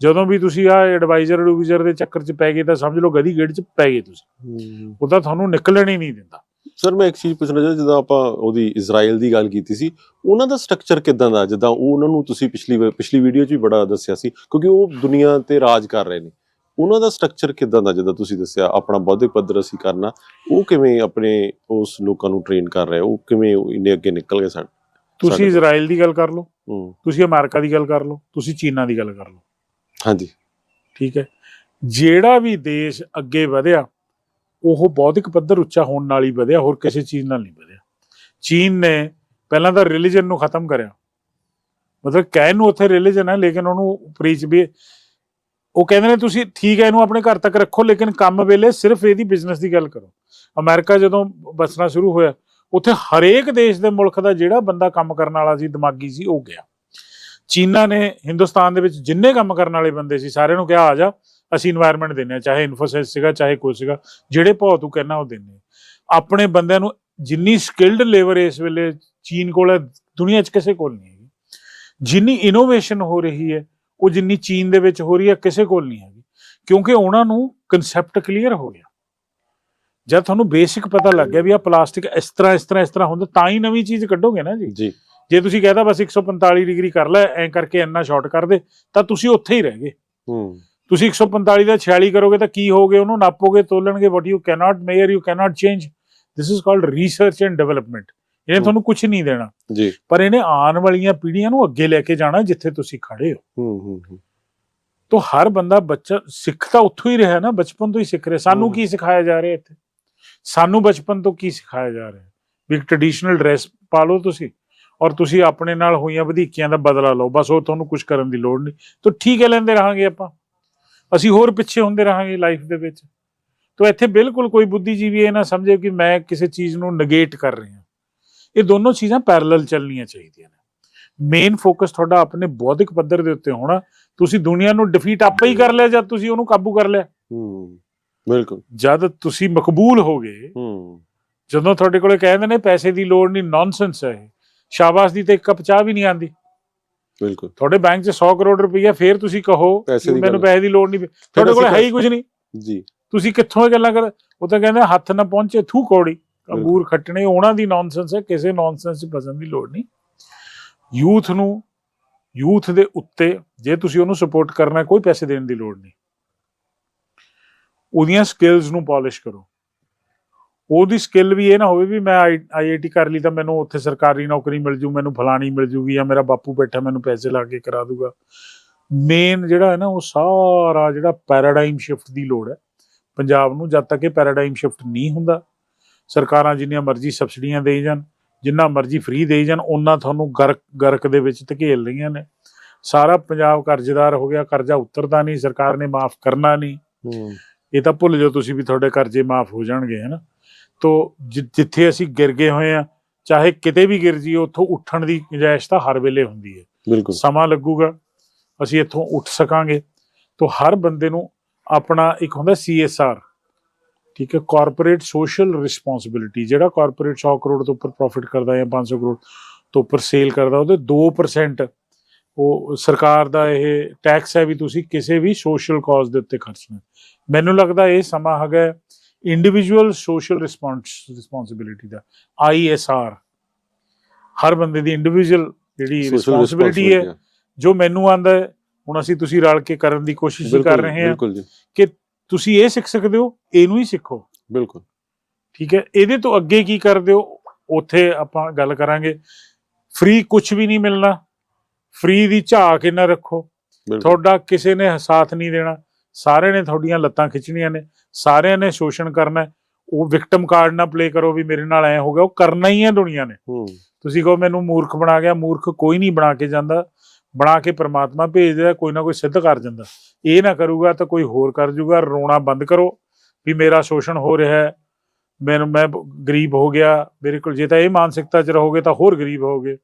ਜਦੋਂ ਵੀ ਤੁਸੀਂ ਆ ਐਡਵਾਈਜ਼ਰ ਐਡਵਾਈਜ਼ਰ ਦੇ ਚੱਕਰ 'ਚ ਪੈ ਗਏ ਤਾਂ ਸਮਝ ਲਓ ਗਦੀ ਗੇੜ 'ਚ ਪੈ ਗਏ ਤੁਸੀਂ। ਉਹ ਤਾਂ ਤੁਹਾਨੂੰ ਨਿਕਲਣ ਹੀ ਨਹੀਂ ਦਿੰਦਾ। ਸਰ ਮੈਂ ਇੱਕ ਚੀਜ਼ ਪੁੱਛਣਾ ਚਾਹੁੰਦਾ ਜਦੋਂ ਆਪਾਂ ਉਹਦੀ ਇਜ਼ਰਾਈਲ ਦੀ ਗੱਲ ਕੀਤੀ ਸੀ ਉਹਨਾਂ ਦਾ ਸਟਰਕਚਰ ਕਿਦਾਂ ਦਾ? ਜਿੱਦਾਂ ਉਹ ਉਹਨਾਂ ਨੂੰ ਤੁਸੀਂ ਪਿਛਲੀ ਵਾਰ- ਪਿਛਲੀ ਵੀਡੀਓ 'ਚ ਵੀ ਬੜਾ ਦੱਸਿਆ ਸੀ ਕਿਉਂਕਿ ਉਹ ਦੁਨੀਆ ਤੇ ਰਾਜ ਕਰ ਰਹੇ ਨੇ। ਉਹਨਾਂ ਦਾ ਸਟਰਕਚਰ ਕਿਦਾਂ ਦਾ ਜਿੱਦਾਂ ਤੁਸੀਂ ਦੱਸਿਆ ਆਪਣਾ ਬੌਧਿਕ ਪੱਧਰ ਅਸੀਂ ਕਰਨਾ ਉਹ ਕਿਵੇਂ ਆਪਣੇ ਉਸ ਲੋਕਾਂ ਨੂੰ ਟ੍ਰੇਨ ਕਰ ਰਹੇ ਉਹ ਕਿਵੇਂ ਉਹ ਇੰਨੇ ਅੱਗੇ ਨਿਕਲ ਗਏ ਸਾਡੇ ਤੁਸੀਂ ਸਾਡੇ। ਇਜ਼ਰਾਈਲ ਦੀ ਗੱਲ ਕਰ ਲਓ ਹੂੰ। ਤੁਸੀਂ ਅਮਰੀਕਾ ਦੀ ਗੱਲ ਕਰ ਲਓ ਤੁਸੀਂ ਚੀਨਾ ਦੀ ਗੱਲ ਕਰ ਲਓ। ਹਾਂਜੀ। ਠੀਕ ਹੈ। ਜਿਹੜਾ ਵੀ ਦੇਸ਼ ਅੱਗੇ ਵਧਿਆ ਉਹ ਬੌਧਿਕ ਪੱਧਰ ਉੱਚਾ ਹੋਣ ਨਾਲ ਹੀ ਵਧਿਆ, ਹੋਰ ਕਿਸੇ ਚੀਜ਼ ਨਾਲ ਨਹੀਂ ਵਧਿਆ। ਚੀਨ ਨੇ ਪਹਿਲਾਂ ਤਾਂ ਰਿਲੀਜਨ ਨੂੰ ਖਤਮ ਕਰਿਆ। ਮਤਲਬ ਕਹਿਣ ਨੂੰ ਉੱਥੇ ਰਿਲੀਜਨ ਹੈ, ਲੇਕਿਨ ਉਹਨੂੰ ਪ੍ਰੀਚ ਵੀ ਉਹ ਕਹਿੰਦੇ ਨੇ ਤੁਸੀਂ ਠੀਕ ਹੈ, ਇਹਨੂੰ ਆਪਣੇ ਘਰ ਤੱਕ ਰੱਖੋ, ਲੇਕਿਨ ਕੰਮ ਵੇਲੇ ਸਿਰਫ ਇਹਦੀ ਬਿਜ਼ਨਸ ਦੀ ਗੱਲ ਕਰੋ। ਅਮਰੀਕਾ ਜਦੋਂ ਬਸਣਾ ਸ਼ੁਰੂ ਹੋਇਆ, ਉੱਥੇ ਹਰੇਕ ਦੇਸ਼ ਦੇ ਮੁਲਕ ਦਾ ਜਿਹੜਾ ਬੰਦਾ ਕੰਮ ਕਰਨ ਵਾਲਾ ਸੀ, ਦਿਮਾਗੀ ਸੀ, ਉਹ ਗਿਆ। ਚੀਨਾ ਨੇ ਹਿੰਦੁਸਤਾਨ ਦੇ ਵਿੱਚ ਜਿੰਨੇ ਕੰਮ ਕਰਨ ਵਾਲੇ ਬੰਦੇ ਸੀ, ਸਾਰਿਆਂ ਨੂੰ ਕਿਹਾ, ਆ ਜਾ। ਅਸੀਂ এনवायरमेंट ਦਿੰਨੇ ਆ ਚਾਹੇ ਇਨਫੋਸਿਸ ਸੀਗਾ ਚਾਹੇ ਕੋਈ ਸੀਗਾ ਜਿਹੜੇ ਭਾਅ ਤੂੰ ਕਹਿਣਾ ਉਹ ਦਿੰਨੇ ਆਪਣੇ ਬੰਦਿਆਂ ਨੂੰ ਜਿੰਨੀ ਸਕਿਲਡ ਲੇਬਰ ਇਸ ਵੇਲੇ ਚੀਨ ਕੋਲ ਹੈ ਦੁਨੀਆ 'ਚ ਕਿਸੇ ਕੋਲ ਨਹੀਂ ਹੈਗੀ। ਜਿੰਨੀ ਇਨੋਵੇਸ਼ਨ ਹੋ ਰਹੀ ਹੈ ਉਹ ਜਿੰਨੀ ਚੀਨ ਦੇ ਵਿੱਚ ਹੋ ਰਹੀ ਹੈ ਕਿਸੇ ਕੋਲ ਨਹੀਂ ਹੈਗੀ। ਕਿਉਂਕਿ ਉਹਨਾਂ ਨੂੰ ਕਨਸੈਪਟ ਕਲੀਅਰ ਹੋ ਗਿਆ। ਜਦ ਤੁਹਾਨੂੰ ਬੇਸਿਕ ਪਤਾ ਲੱਗ ਗਿਆ ਵੀ ਆ ਪਲਾਸਟਿਕ ਇਸ ਤਰ੍ਹਾਂ ਇਸ ਤਰ੍ਹਾਂ ਇਸ ਤਰ੍ਹਾਂ ਹੁੰਦਾ ਤਾਂ ਹੀ ਨਵੀਂ ਚੀਜ਼ ਕੱਢੋਗੇ ਨਾ ਜੀ। ਜੀ। ਜੇ ਤੁਸੀਂ ਕਹਤਾ ਬਸ 145 ਡਿਗਰੀ ਕਰ ਲੈ ਐਂ ਕਰਕੇ ਇੰਨਾ ਸ਼ਾਰਟ ਕਰ ਦੇ ਤਾਂ ਤੁਸੀਂ ਉੱਥੇ ਹੀ ਰਹਿ ਗਏ। ਹੂੰ। ਤੁਸੀਂ 145 ਦਾ 46 ਕਰੋਗੇ ਤਾਂ ਕੀ ਹੋਗੇ ਉਹਨੂੰ ਨਾਪੋਗੇ ਤੋਲਣਗੇ what you cannot measure you cannot change this is called research and development ਇਹਨੇ। ਤੁਹਾਨੂੰ ਕੁਝ ਨਹੀਂ ਦੇਣਾ। ਜੀ। ਪਰ ਇਹਨੇ ਆਉਣ ਵਾਲੀਆਂ ਪੀੜ੍ਹੀਆਂ ਨੂੰ ਅੱਗੇ ਲੈ ਕੇ ਜਾਣਾ ਜਿੱਥੇ ਤੁਸੀਂ ਖੜੇ ਹੋ। ਹੂੰ ਹੂੰ ਹੂੰ। ਤਾਂ ਹਰ ਬੰਦਾ ਬੱਚਾ ਸਿੱਖ ਤਾਂ ਉੱਥੋਂ ਹੀ ਰਿਹਾ ਨਾ ਬਚਪਨ ਤੋਂ ਹੀ ਸਿੱਖ ਰਿਹਾ। ਸਾਨੂੰ। ਕੀ ਸਿਖਾਇਆ ਜਾ ਰਿਹਾ ਇੱਥੇ? ਸਾਨੂੰ ਬਚਪਨ ਤੋਂ ਕੀ ਸਿਖਾਇਆ ਜਾ ਰਿਹਾ? ਵੀ ਟ੍ਰੈਡੀਸ਼ਨਲ ਡਰੈਸ ਪਾ ਲਓ ਤੁਸੀਂ ਔਰ ਤੁਸੀਂ ਆਪਣੇ ਨਾਲ ਹੋਈਆਂ ਵਧੀਕੀਆਂ ਦਾ ਬਦਲਾ ਲਓ। ਬਸ ਉਹ ਤੁਹਾਨੂੰ ਕੁਝ ਕਰਨ ਦੀ ਲੋੜ ਨਹੀਂ। ਤਾਂ ਠੀਕ ਹੈ ਲੈਂਦੇ ਰਹਾਂਗੇ ਆਪਾਂ। ਅਸੀਂ ਹੋਰ ਪਿੱਛੇ ਹੁੰਦੇ ਰਹਾਂਗੇ ਲਾਈਫ ਦੇ ਵਿੱਚ। ਤਾਂ ਇੱਥੇ ਬਿਲਕੁਲ ਕੋਈ ਬੁੱਧੀਜੀਵੀ ਇਹ ਨਾ ਸਮਝੇ ਕਿ ਮੈਂ ਕਿਸੇ ਚੀਜ਼ ਨੂੰ ਨੇਗੇਟ ਕਰ ਰਿਹਾ। ਇਹ ਦੋਨੋਂ ਚੀਜ਼ਾਂ ਪੈਰਲਲ ਚੱਲਣੀਆਂ ਚਾਹੀਦੀਆਂ ਨੇ। ਮੇਨ ਫੋਕਸ ਤੁਹਾਡਾ ਆਪਣੇ ਬੌਧਿਕ ਪੱਧਰ ਦੇ ਉੱਤੇ ਹੋਣਾ। ਤੁਸੀਂ ਦੁਨੀਆ ਨੂੰ ਡਿਫੀਟ ਆਪੇ ਹੀ ਕਰ ਲਿਆ ਜਦ ਤੁਸੀਂ ਉਹਨੂੰ ਕਾਬੂ ਕਰ ਲਿਆ। ਹੂੰ ਬਿਲਕੁਲ। ਜਦ ਤੁਸੀਂ ਮਕਬੂਲ ਹੋ ਗਏ ਹੂੰ। ਜਦੋਂ ਤੁਹਾਡੇ ਕੋਲੇ ਕਹਿੰਦੇ ਨੇ ਪੈਸੇ ਦੀ ਲੋੜ ਨਹੀਂ ਨੌਨਸੈਂਸ ਹੈ ਇਹ। ਸ਼ਾਬਾਸ਼ ਦੀ ਤੇ ਇੱਕ ਕੱਪ ਚਾਹ ਵੀ ਨਹੀਂ ਆਂਦੀ। ਬਿਲਕੁਲ। ਤੁਹਾਡੇ ਬੈਂਕ 'ਚ 100 ਕਰੋੜ ਰੁਪਈਆ ਫੇਰ ਤੁਸੀਂ ਕਹੋ ਮੈਨੂੰ। ਪੈਸੇ ਦੀ ਲੋੜ ਨਹੀਂ। ਤੁਹਾਡੇ ਕੋਲ ਹੈ ਹੀ ਕੁਝ ਨਹੀਂ। ਜੀ। ਤੁਸੀਂ ਕਿੱਥੋਂ ਇਹ ਗੱਲਾਂ ਕਰ ਉਹ ਤਾਂ ਕਹਿੰਦੇ ਹੱਥ ਨਾ ਪਹੁੰਚੇ ਥੂ ਕੋੜੀ। ਅੰਗੂਰ ਖੱਟਣੇ ਉਹਨਾਂ ਦੀ ਨੌਨਸੈਂਸ ਹੈ ਕਿਸੇ ਨੌਨਸੈਂਸ 'ਚ ਫਸਣ ਦੀ ਲੋੜ ਨਹੀਂ। ਯੂਥ ਨੂੰ ਯੂਥ ਦੇ ਉੱਤੇ ਜੇ ਤੁਸੀਂ ਉਹਨੂੰ ਸਪੋਰਟ ਕਰਨਾ ਕੋਈ ਪੈਸੇ ਦੇਣ ਦੀ ਲੋੜ ਨਹੀਂ। ਉਹਦੀਆਂ ਸਕਿੱਲਸ ਨੂੰ ਪਾਲਿਸ਼ ਕਰੋ। ਉਹਦੀ ਸਕਿੱਲ ਵੀ ਇਹ ਨਾ ਹੋਵੇ ਵੀ ਮੈਂ ਆਈਆਈਟੀ ਕਰ ਲਈ ਤਾਂ ਮੈਨੂੰ ਉੱਥੇ ਸਰਕਾਰੀ ਨੌਕਰੀ ਮਿਲ ਜੂ ਮੈਨੂੰ ਫਲਾਣੀ ਮਿਲ ਜੂਗੀ ਜਾਂ ਮੇਰਾ ਬਾਪੂ ਬੈਠਾ ਮੈਨੂੰ ਪੈਸੇ ਲਾ ਕੇ ਕਰਾ ਦੂਗਾ। ਮੇਨ ਜਿਹੜਾ ਹੈ ਨਾ ਉਹ ਸਾਰਾ ਜਿਹੜਾ ਪੈਰਾਡਾਈਮ ਸ਼ਿਫਟ ਦੀ ਲੋੜ ਹੈ। ਪੰਜਾਬ ਨੂੰ ਜਦ ਤੱਕ ਇਹ ਪੈਰਾਡਾਈਮ ਸ਼ਿਫਟ ਨਹੀਂ ਹੁੰਦਾ ਸਰਕਾਰਾਂ ਜਿੰਨੀਆਂ ਮਰਜ਼ੀ ਸਬਸਿਡੀਆਂ ਦੇਈ ਜਾਣ ਜਿੰਨਾ ਮਰਜ਼ੀ ਫ੍ਰੀ ਦੇਈ ਜਾਣ ਉਹਨਾਂ ਤੁਹਾਨੂੰ ਗਰਕ ਗਰਕ ਦੇ ਵਿੱਚ ਧਕੇਲ ਰਹੀਆਂ ਨੇ। ਸਾਰਾ ਪੰਜਾਬ ਕਰਜ਼ੇਦਾਰ ਹੋ ਗਿਆ ਕਰਜ਼ਾ ਉਤਰਦਾ ਨਹੀਂ ਸਰਕਾਰ ਨੇ ਮਾਫ ਕਰਨਾ ਨਹੀਂ। ਇਹ ਤਾਂ ਭੁੱਲ ਜਾਓ ਤੁਸੀਂ ਵੀ ਤੁਹਾਡੇ ਕਰਜ਼ੇ ਮਾਫ ਹੋ ਜਾਣਗੇ ਹਨਾ ਤੋ ਜਿੱਥੇ ਅਸੀਂ ਗਿਰ ਗਏ ਹੋਏ ਆ ਚਾਹੇ ਕਿਤੇ ਵੀ ਗਿਰ ਜੀ ਉੱਥੋਂ ਉੱਠਣ ਦੀ ਗੁੰਜਾਇਸ਼ ਤਾਂ ਹਰ ਵੇਲੇ ਹੁੰਦੀ ਹੈ। ਬਿਲਕੁਲ। ਸਮਾਂ ਲੱਗੂਗਾ ਅਸੀਂ ਇੱਥੋਂ ਉੱਠ ਸਕਾਂਗੇ। ਤੋ ਹਰ ਬੰਦੇ ਨੂੰ ਆਪਣਾ ਇੱਕ ਹੁੰਦਾ ਸੀਐਸਆਰ ਠੀਕ ਹੈ ਕਾਰਪੋਰੇਟ ਸੋਸ਼ਲ ਰਿਸਪੌਂਸਿਬਿਲਿਟੀ ਜਿਹੜਾ ਕਾਰਪੋਰੇਟ 100 ਕਰੋੜ ਤੋਂ ਉੱਪਰ ਪ੍ਰੋਫਿਟ ਕਰਦਾ ਜਾਂ 500 ਕਰੋੜ ਤੋਂ ਉੱਪਰ ਸੇਲ ਕਰਦਾ ਉਹਦੇ 2% ਉਹ ਸਰਕਾਰ ਦਾ ਇਹ ਟੈਕਸ ਹੈ ਵੀ ਤੁਸੀਂ ਕਿਸੇ ਵੀ ਸੋਸ਼ਲ ਕਾਜ਼ ਦੇ ਉੱਤੇ ਖਰਚਣਾ ਮੈਨੂੰ ਲੱਗਦਾ ਇਹ ਸਮਾਂ ਹੈਗਾ ਇੰਡੀਵਿਜੂਅਲ ਸੋਸ਼ਲ ਰਿਸਪੌਂਸ ਰਿਸਪੌਂਸਿਬਿਲਿਟੀ ਦਾ ਆਈਐਸਆਰ ਹਰ ਬੰਦੇ ਦੀ ਇੰਡੀਵਿਜੂਅਲ ਜਿਹੜੀ ਰਿਸਪੌਂਸਿਬਿਲਿਟੀ ਹੈ ਜੋ ਮੈਨੂੰ ਆਂਦਾ ਹੁਣ ਅਸੀਂ ਤੁਸੀਂ ਰਲ ਕੇ ਕਰਨ ਦੀ ਕੋਸ਼ਿਸ਼ ਕਰ ਰਹੇ ਹਾਂ ਜੀ। ਤੁਸੀਂ ਇਹ ਸਿੱਖ ਸਕਦੇ ਹੋ ਇਹਨੂੰ ਹੀ ਸਿੱਖੋ। ਬਿਲਕੁਲ। ਠੀਕ ਹੈ ਇਹਦੇ ਤੋਂ ਅੱਗੇ ਕੀ ਕਰਦੇ ਹੋ ਉੱਥੇ ਆਪਾਂ ਗੱਲ ਕਰਾਂਗੇ। ਫ੍ਰੀ ਕੁਝ ਵੀ ਨਹੀਂ ਮਿਲਣਾ ਫ੍ਰੀ ਦੀ ਝਾਕ ਇਹਨਾਂ ਰੱਖੋ। ਤੁਹਾਡਾ ਕਿਸੇ ਨੇ ਸਾਥ ਨਹੀਂ ਦੇਣਾ। ਸਾਰਿਆਂ ਨੇ ਤੁਹਾਡੀਆਂ ਲੱਤਾਂ ਖਿੱਚਣੀਆਂ ਨੇ ਸਾਰਿਆਂ ਨੇ ਸ਼ੋਸ਼ਣ ਕਰਨਾ। ਉਹ ਵਿਕਟਮ ਕਾਰਡ ਨਾ ਪਲੇ ਕਰੋ ਵੀ ਮੇਰੇ ਨਾਲ ਐ ਹੋ ਗਿਆ ਉਹ ਕਰਨਾ ਹੀ ਹੈ ਦੁਨੀਆ ਨੇ। ਤੁਸੀਂ ਕਹੋ ਮੈਨੂੰ ਮੂਰਖ ਬਣਾ ਗਿਆ ਮੂਰਖ ਕੋਈ ਨਹੀਂ ਬਣਾ ਕੇ ਜਾਂਦਾ। ਬਣਾ ਕੇ ਪ੍ਰਮਾਤਮਾ ਭੇਜਦਾ ਕੋਈ ਨਾ ਕੋਈ ਸਿੱਧ ਕਰ ਜਾਂਦਾ। ਇਹ ਨਾ ਕਰੂਗਾ ਤਾਂ ਕੋਈ ਹੋਰ ਕਰ ਜੂਗਾ ਰੋਣਾ ਬੰਦ ਕਰੋ ਵੀ ਮੇਰਾ ਸ਼ੋਸ਼ਣ ਹੋ ਰਿਹਾ ਹੈ। ਮੈਨੂੰ ਮੈਂ ਗਰੀਬ ਹੋ ਗਿਆ ਮੇਰੇ ਕੋਲ ਜੇ ਤਾਂ ਇਹ ਮਾਨਸਿਕਤਾ 'ਚ ਰਹੋਗੇ ਤਾਂ ਹੋਰ ਗਰੀਬ ਹੋਗੇ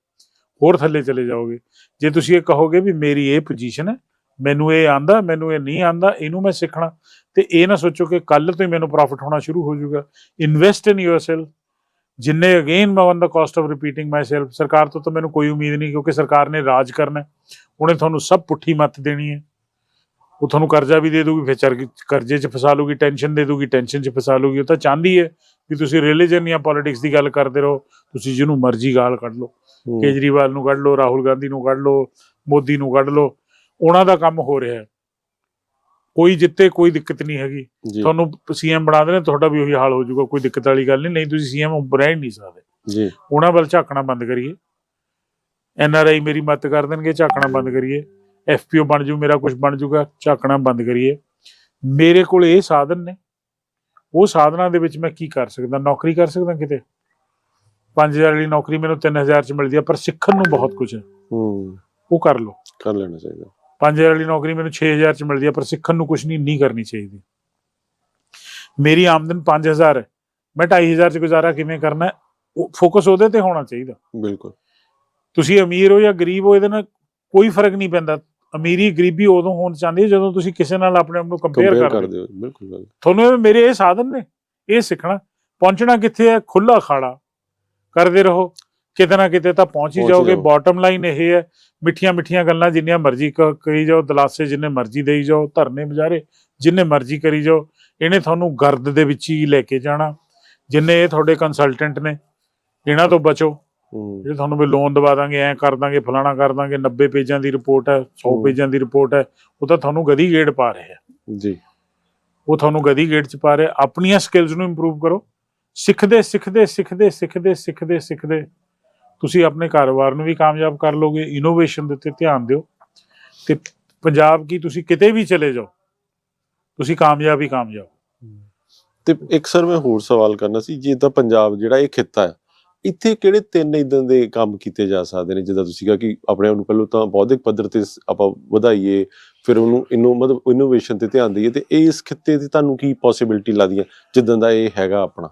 ਹੋਰ ਥੱਲੇ ਚਲੇ ਜਾਓਗੇ। ਜੇ ਤੁਸੀਂ ਇਹ ਕਹੋਗੇ ਵੀ ਮੇਰੀ ਇਹ ਪੋਜੀਸ਼ਨ ਹੈ ਮੈਨੂੰ ਇਹ ਆਂਦਾ ਮੈਨੂੰ ਇਹ ਨਹੀਂ ਆਂਦਾ ਇਹਨੂੰ ਮੈਂ ਸਿੱਖਣਾ। ਤੇ ਇਹ ਨਾ ਸੋਚੋ ਕਿ ਕੱਲ ਤੋਂ ਹੀ ਮੈਨੂੰ ਪ੍ਰੋਫਿਟ ਹੋਣਾ ਸ਼ੁਰੂ ਹੋ ਜਾਊਗਾ। ਇਨਵੈਸਟ ਇਨ ਯੋਰਸੈਲਫ ਜਿੰਨੇ ਅਗੇਨ ਮੈਂ on the cost of repeating myself ਸਰਕਾਰ ਤੋਂ ਤਾਂ ਮੈਨੂੰ ਕੋਈ ਉਮੀਦ ਨਹੀਂ ਕਿਉਂਕਿ ਸਰਕਾਰ ਨੇ ਰਾਜ ਕਰਨਾ। ਉਹਨੇ ਤੁਹਾਨੂੰ ਸਭ ਪੁੱਠੀ ਮੱਤ ਦੇਣੀ ਹੈ। ਉਹ ਤੁਹਾਨੂੰ ਕਰਜ਼ਾ ਵੀ ਦੇ ਦੂਗੀ ਫਿਰ ਕਰਜ਼ੇ 'ਚ ਫਸਾ ਲੂਗੀ ਟੈਨਸ਼ਨ ਦੇ ਦੂਗੀ ਟੈਨਸ਼ਨ 'ਚ ਫਸਾ ਲੂਗੀ ਉਹ ਤਾਂ ਚਾਹੁੰਦੀ ਹੈ ਕਿ ਤੁਸੀਂ ਰਿਲੀਜਨ ਜਾਂ ਪੋਲਿਟਿਕਸ ਦੀ ਗੱਲ ਕਰਦੇ ਰਹੋ ਤੁਸੀਂ ਜਿਹਨੂੰ ਮਰਜ਼ੀ ਗਾਲ ਕੱਢ ਲਓ। ਕੇਜਰੀਵਾਲ ਨੂੰ ਕੱਢ ਲਓ ਰਾਹੁਲ ਗਾਂਧੀ ਨੂੰ ਕੱਢ ਲਓ ਮੋਦੀ ਨੂੰ ਕੱਢ ਲਓ। ਉਹਨਾਂ ਦਾ ਕੰਮ ਹੋ ਰਿਹਾ ਹੈ। ਕੋਈ ਜਿੱਤੇ ਕੋਈ ਦਿੱਕਤ ਨਹੀਂ ਹੈਗੀ। ਤੁਹਾਨੂੰ ਸੀਐਮ ਬਣਾ ਦੇਣੇ ਤੁਹਾਡਾ ਵੀ ਉਹੀ ਹਾਲ ਹੋ ਜਾਊਗਾ ਕੋਈ ਦਿੱਕਤ ਵਾਲੀ ਗੱਲ ਨਹੀਂ ਨਹੀਂ ਤੁਸੀਂ ਸੀਐਮ ਰਹਿ ਨਹੀਂ ਸਕਦੇ। ਜੀ। ਉਹਨਾਂ ਵੱਲ ਝਾਕਣਾ ਬੰਦ ਕਰੀਏ। ਐਨਆਰਆਈ ਮੇਰੀ ਮਦਦ ਕਰ ਦੇਣਗੇ ਝਾਕਣਾ ਬੰਦ ਕਰੀਏ। ਐਫਪੀਓ ਬਣ ਜੂ ਮੇਰਾ ਕੁਝ ਬਣ ਜੂਗਾ ਝਾਕਣਾ ਬੰਦ ਕਰੀਏ। ਮੇਰੇ ਕੋਲ ਇਹ ਸਾਧਨ ਨੇ। ਉਹ ਸਾਧਨਾਂ ਦੇ ਵਿੱਚ ਮੈਂ ਕੀ ਕਰ ਸਕਦਾ? ਨੌਕਰੀ ਕਰ ਸਕਦਾ ਕਿਤੇ? 5000 ਵਾਲੀ ਨੌਕਰੀ ਮੈਨੂੰ 3000 ਚ ਮਿਲਦੀ ਆ ਪਰ ਸਿੱਖਣ ਨੂੰ ਬਹੁਤ ਕੁਝ ਹੈ। ਹੂੰ। ਉਹ ਕਰ ਲਓ। ਕਰ ਲੈਣਾ ਚਾਹੀਦਾ। 5000 ਵਾਲੀ ਨੌਕਰੀ ਮੈਨੂੰ 6000 ਚ ਮਿਲਦੀ ਆ ਪਰ ਸਿੱਖਣ ਨੂੰ ਕੁਝ ਨਹੀਂ ਨਹੀਂ ਕਰਨੀ ਚਾਹੀਦੀ। ਮੇਰੀ ਆਮਦਨ 5000 ਹੈ। ਮੈਂ 2500 ਚ ਗੁਜ਼ਾਰਾ ਕਿਵੇਂ ਕਰਨਾ ਹੈ ਫੋਕਸ ਉਹਦੇ ਤੇ ਹੋਣਾ ਚਾਹੀਦਾ। ਬਿਲਕੁਲ। ਤੁਸੀਂ ਅਮੀਰ ਹੋ ਜਾਂ ਗਰੀਬ ਹੋ ਇਹਦੇ ਨਾਲ ਕੋਈ ਫ਼ਰਕ ਨਹੀਂ ਪੈਂਦਾ। ਅਮੀਰੀ ਗਰੀਬੀ ਉਦੋਂ ਹੋਣ ਚਾਹੁੰਦੀ ਹੈ ਜਦੋਂ ਤੁਸੀਂ ਕਿਸੇ ਨਾਲ ਆਪਣੇ ਆਪ ਨੂੰ ਕੰਪੇਅਰ ਕਰਦੇ ਹੋ ਹੋ। ਬਿਲਕੁਲ ਤੁਹਾਨੂੰ ਮੇਰੇ ਇਹ ਸਾਧਨ ਨੇ ਇਹ ਸਿੱਖਣਾ। ਪਹੁੰਚਣਾ ਕਿੱਥੇ ਹੈ? ਖੁੱਲਾ ਖਾੜਾ ਕਰਦੇ ਰਹੋ। ਕਿਤੇ ਨਾ ਕਿਤੇ ਤਾਂ ਪਹੁੰਚ ਹੀ ਜਾਓਗੇ। ਜਾਓ। ਬਾਟਮ ਲਾਈਨ ਇਹ ਹੈ ਮਿੱਠੀਆਂ ਮਿੱਠੀਆਂ ਗੱਲਾਂ ਜਿੰਨੀਆਂ ਮਰਜ਼ੀ ਕਰੀ ਜਾਓ ਦਲਾਸੇ ਜਿੰਨੇ ਮਰਜ਼ੀ ਦੇਈ ਜਾਓ ਧਰਨੇ ਬਜਾਰੇ ਜਿੰਨੇ ਮਰਜ਼ੀ ਕਰੀ ਜਾਓ ਇਹਨੇ ਤੁਹਾਨੂੰ ਗਰਦ ਦੇ ਵਿੱਚ ਹੀ ਲੈ ਕੇ ਜਾਣਾ। ਜਿੰਨੇ ਇਹ ਤੁਹਾਡੇ ਕੰਸਲਟੈਂਟ ਨੇ ਇਹਨਾਂ ਤੋਂ ਬਚੋ। ਜਿਹੜੇ ਤੁਹਾਨੂੰ ਵੀ ਲੋਨ ਦਵਾ ਦਾਂਗੇ ਐ ਕਰ ਦਾਂਗੇ ਫਲਾਣਾ ਕਰ ਦਾਂਗੇ 90 ਪੇਜਾਂ ਦੀ ਰਿਪੋਰਟ ਹੈ 100 ਹੂੰ। ਪੇਜਾਂ ਦੀ ਰਿਪੋਰਟ ਹੈ ਉਹ ਤਾਂ ਤੁਹਾਨੂੰ ਗਦੀ ਗੇੜ ਪਾ ਰਹੇ ਆ ਜੀ। ਉਹ ਤੁਹਾਨੂੰ ਗਦੀ ਗੇੜ ਚ ਪਾ ਰਹੇ ਆਪਣੀਆਂ ਸਕਿੱਲਸ ਨੂੰ ਇੰਪਰੂਵ ਕਰੋ। ਸਿੱਖਦੇ ਸਿੱਖਦੇ ਸਿੱਖਦੇ ਸਿੱਖਦੇ ਸਿੱਖਦੇ ਸਿੱਖਦੇ। ਤੁਸੀਂ ਆਪਣੇ ਕਾਰੋਬਾਰ ਨੂੰ ਵੀ ਕਾਮਯਾਬ ਕਰ ਲੋਗੇ ਇਨੋਵੇਸ਼ਨ ਦੇ ਉੱਤੇ ਧਿਆਨ ਦਿਓ। ਤੇ ਪੰਜਾਬ ਕੀ ਤੁਸੀਂ ਕਿਤੇ ਵੀ ਚਲੇ ਜਾਓ, ਤੁਸੀਂ ਕਾਮਯਾਬ ਹੀ ਕਾਮਯਾਬ। ਤੇ ਇੱਕ ਸਰ ਮੈਂ ਹੋਰ ਸਵਾਲ ਕਰਨਾ ਸੀ, ਜੇ ਤਾਂ ਪੰਜਾਬ ਜਿਹੜਾ ਇਹ ਖਿੱਤਾ ਹੈ, ਇੱਥੇ ਕਿਹੜੇ ਤਿੰਨ ਇਦਾਂ ਦੇ ਕੰਮ ਕੀਤੇ ਜਾ ਸਕਦੇ ਨੇ? ਜਿੱਦਾਂ ਤੁਸੀਂ ਕਿਹਾ ਕਿ ਆਪਣੇ ਆਪ ਨੂੰ ਪਹਿਲਾਂ ਤਾਂ ਬੌਧਿਕ ਪੱਧਰ ਤੇ ਆਪਾਂ ਵਧਾਈਏ, ਫਿਰ ਉਹਨੂੰ ਇਨੋ ਮਤਲਬ ਇਨੋਵੇਸ਼ਨ ਤੇ ਧਿਆਨ ਦਈਏ, ਤੇ ਇਸ ਖਿੱਤੇ ਦੀ ਤੁਹਾਨੂੰ ਕੀ ਪੋਸਿਬਿਲਿਟੀ ਲੱਗਦੀਆਂ ਜਿੱਦਾਂ ਦਾ ਇਹ ਹੈਗਾ ਆਪਣਾ?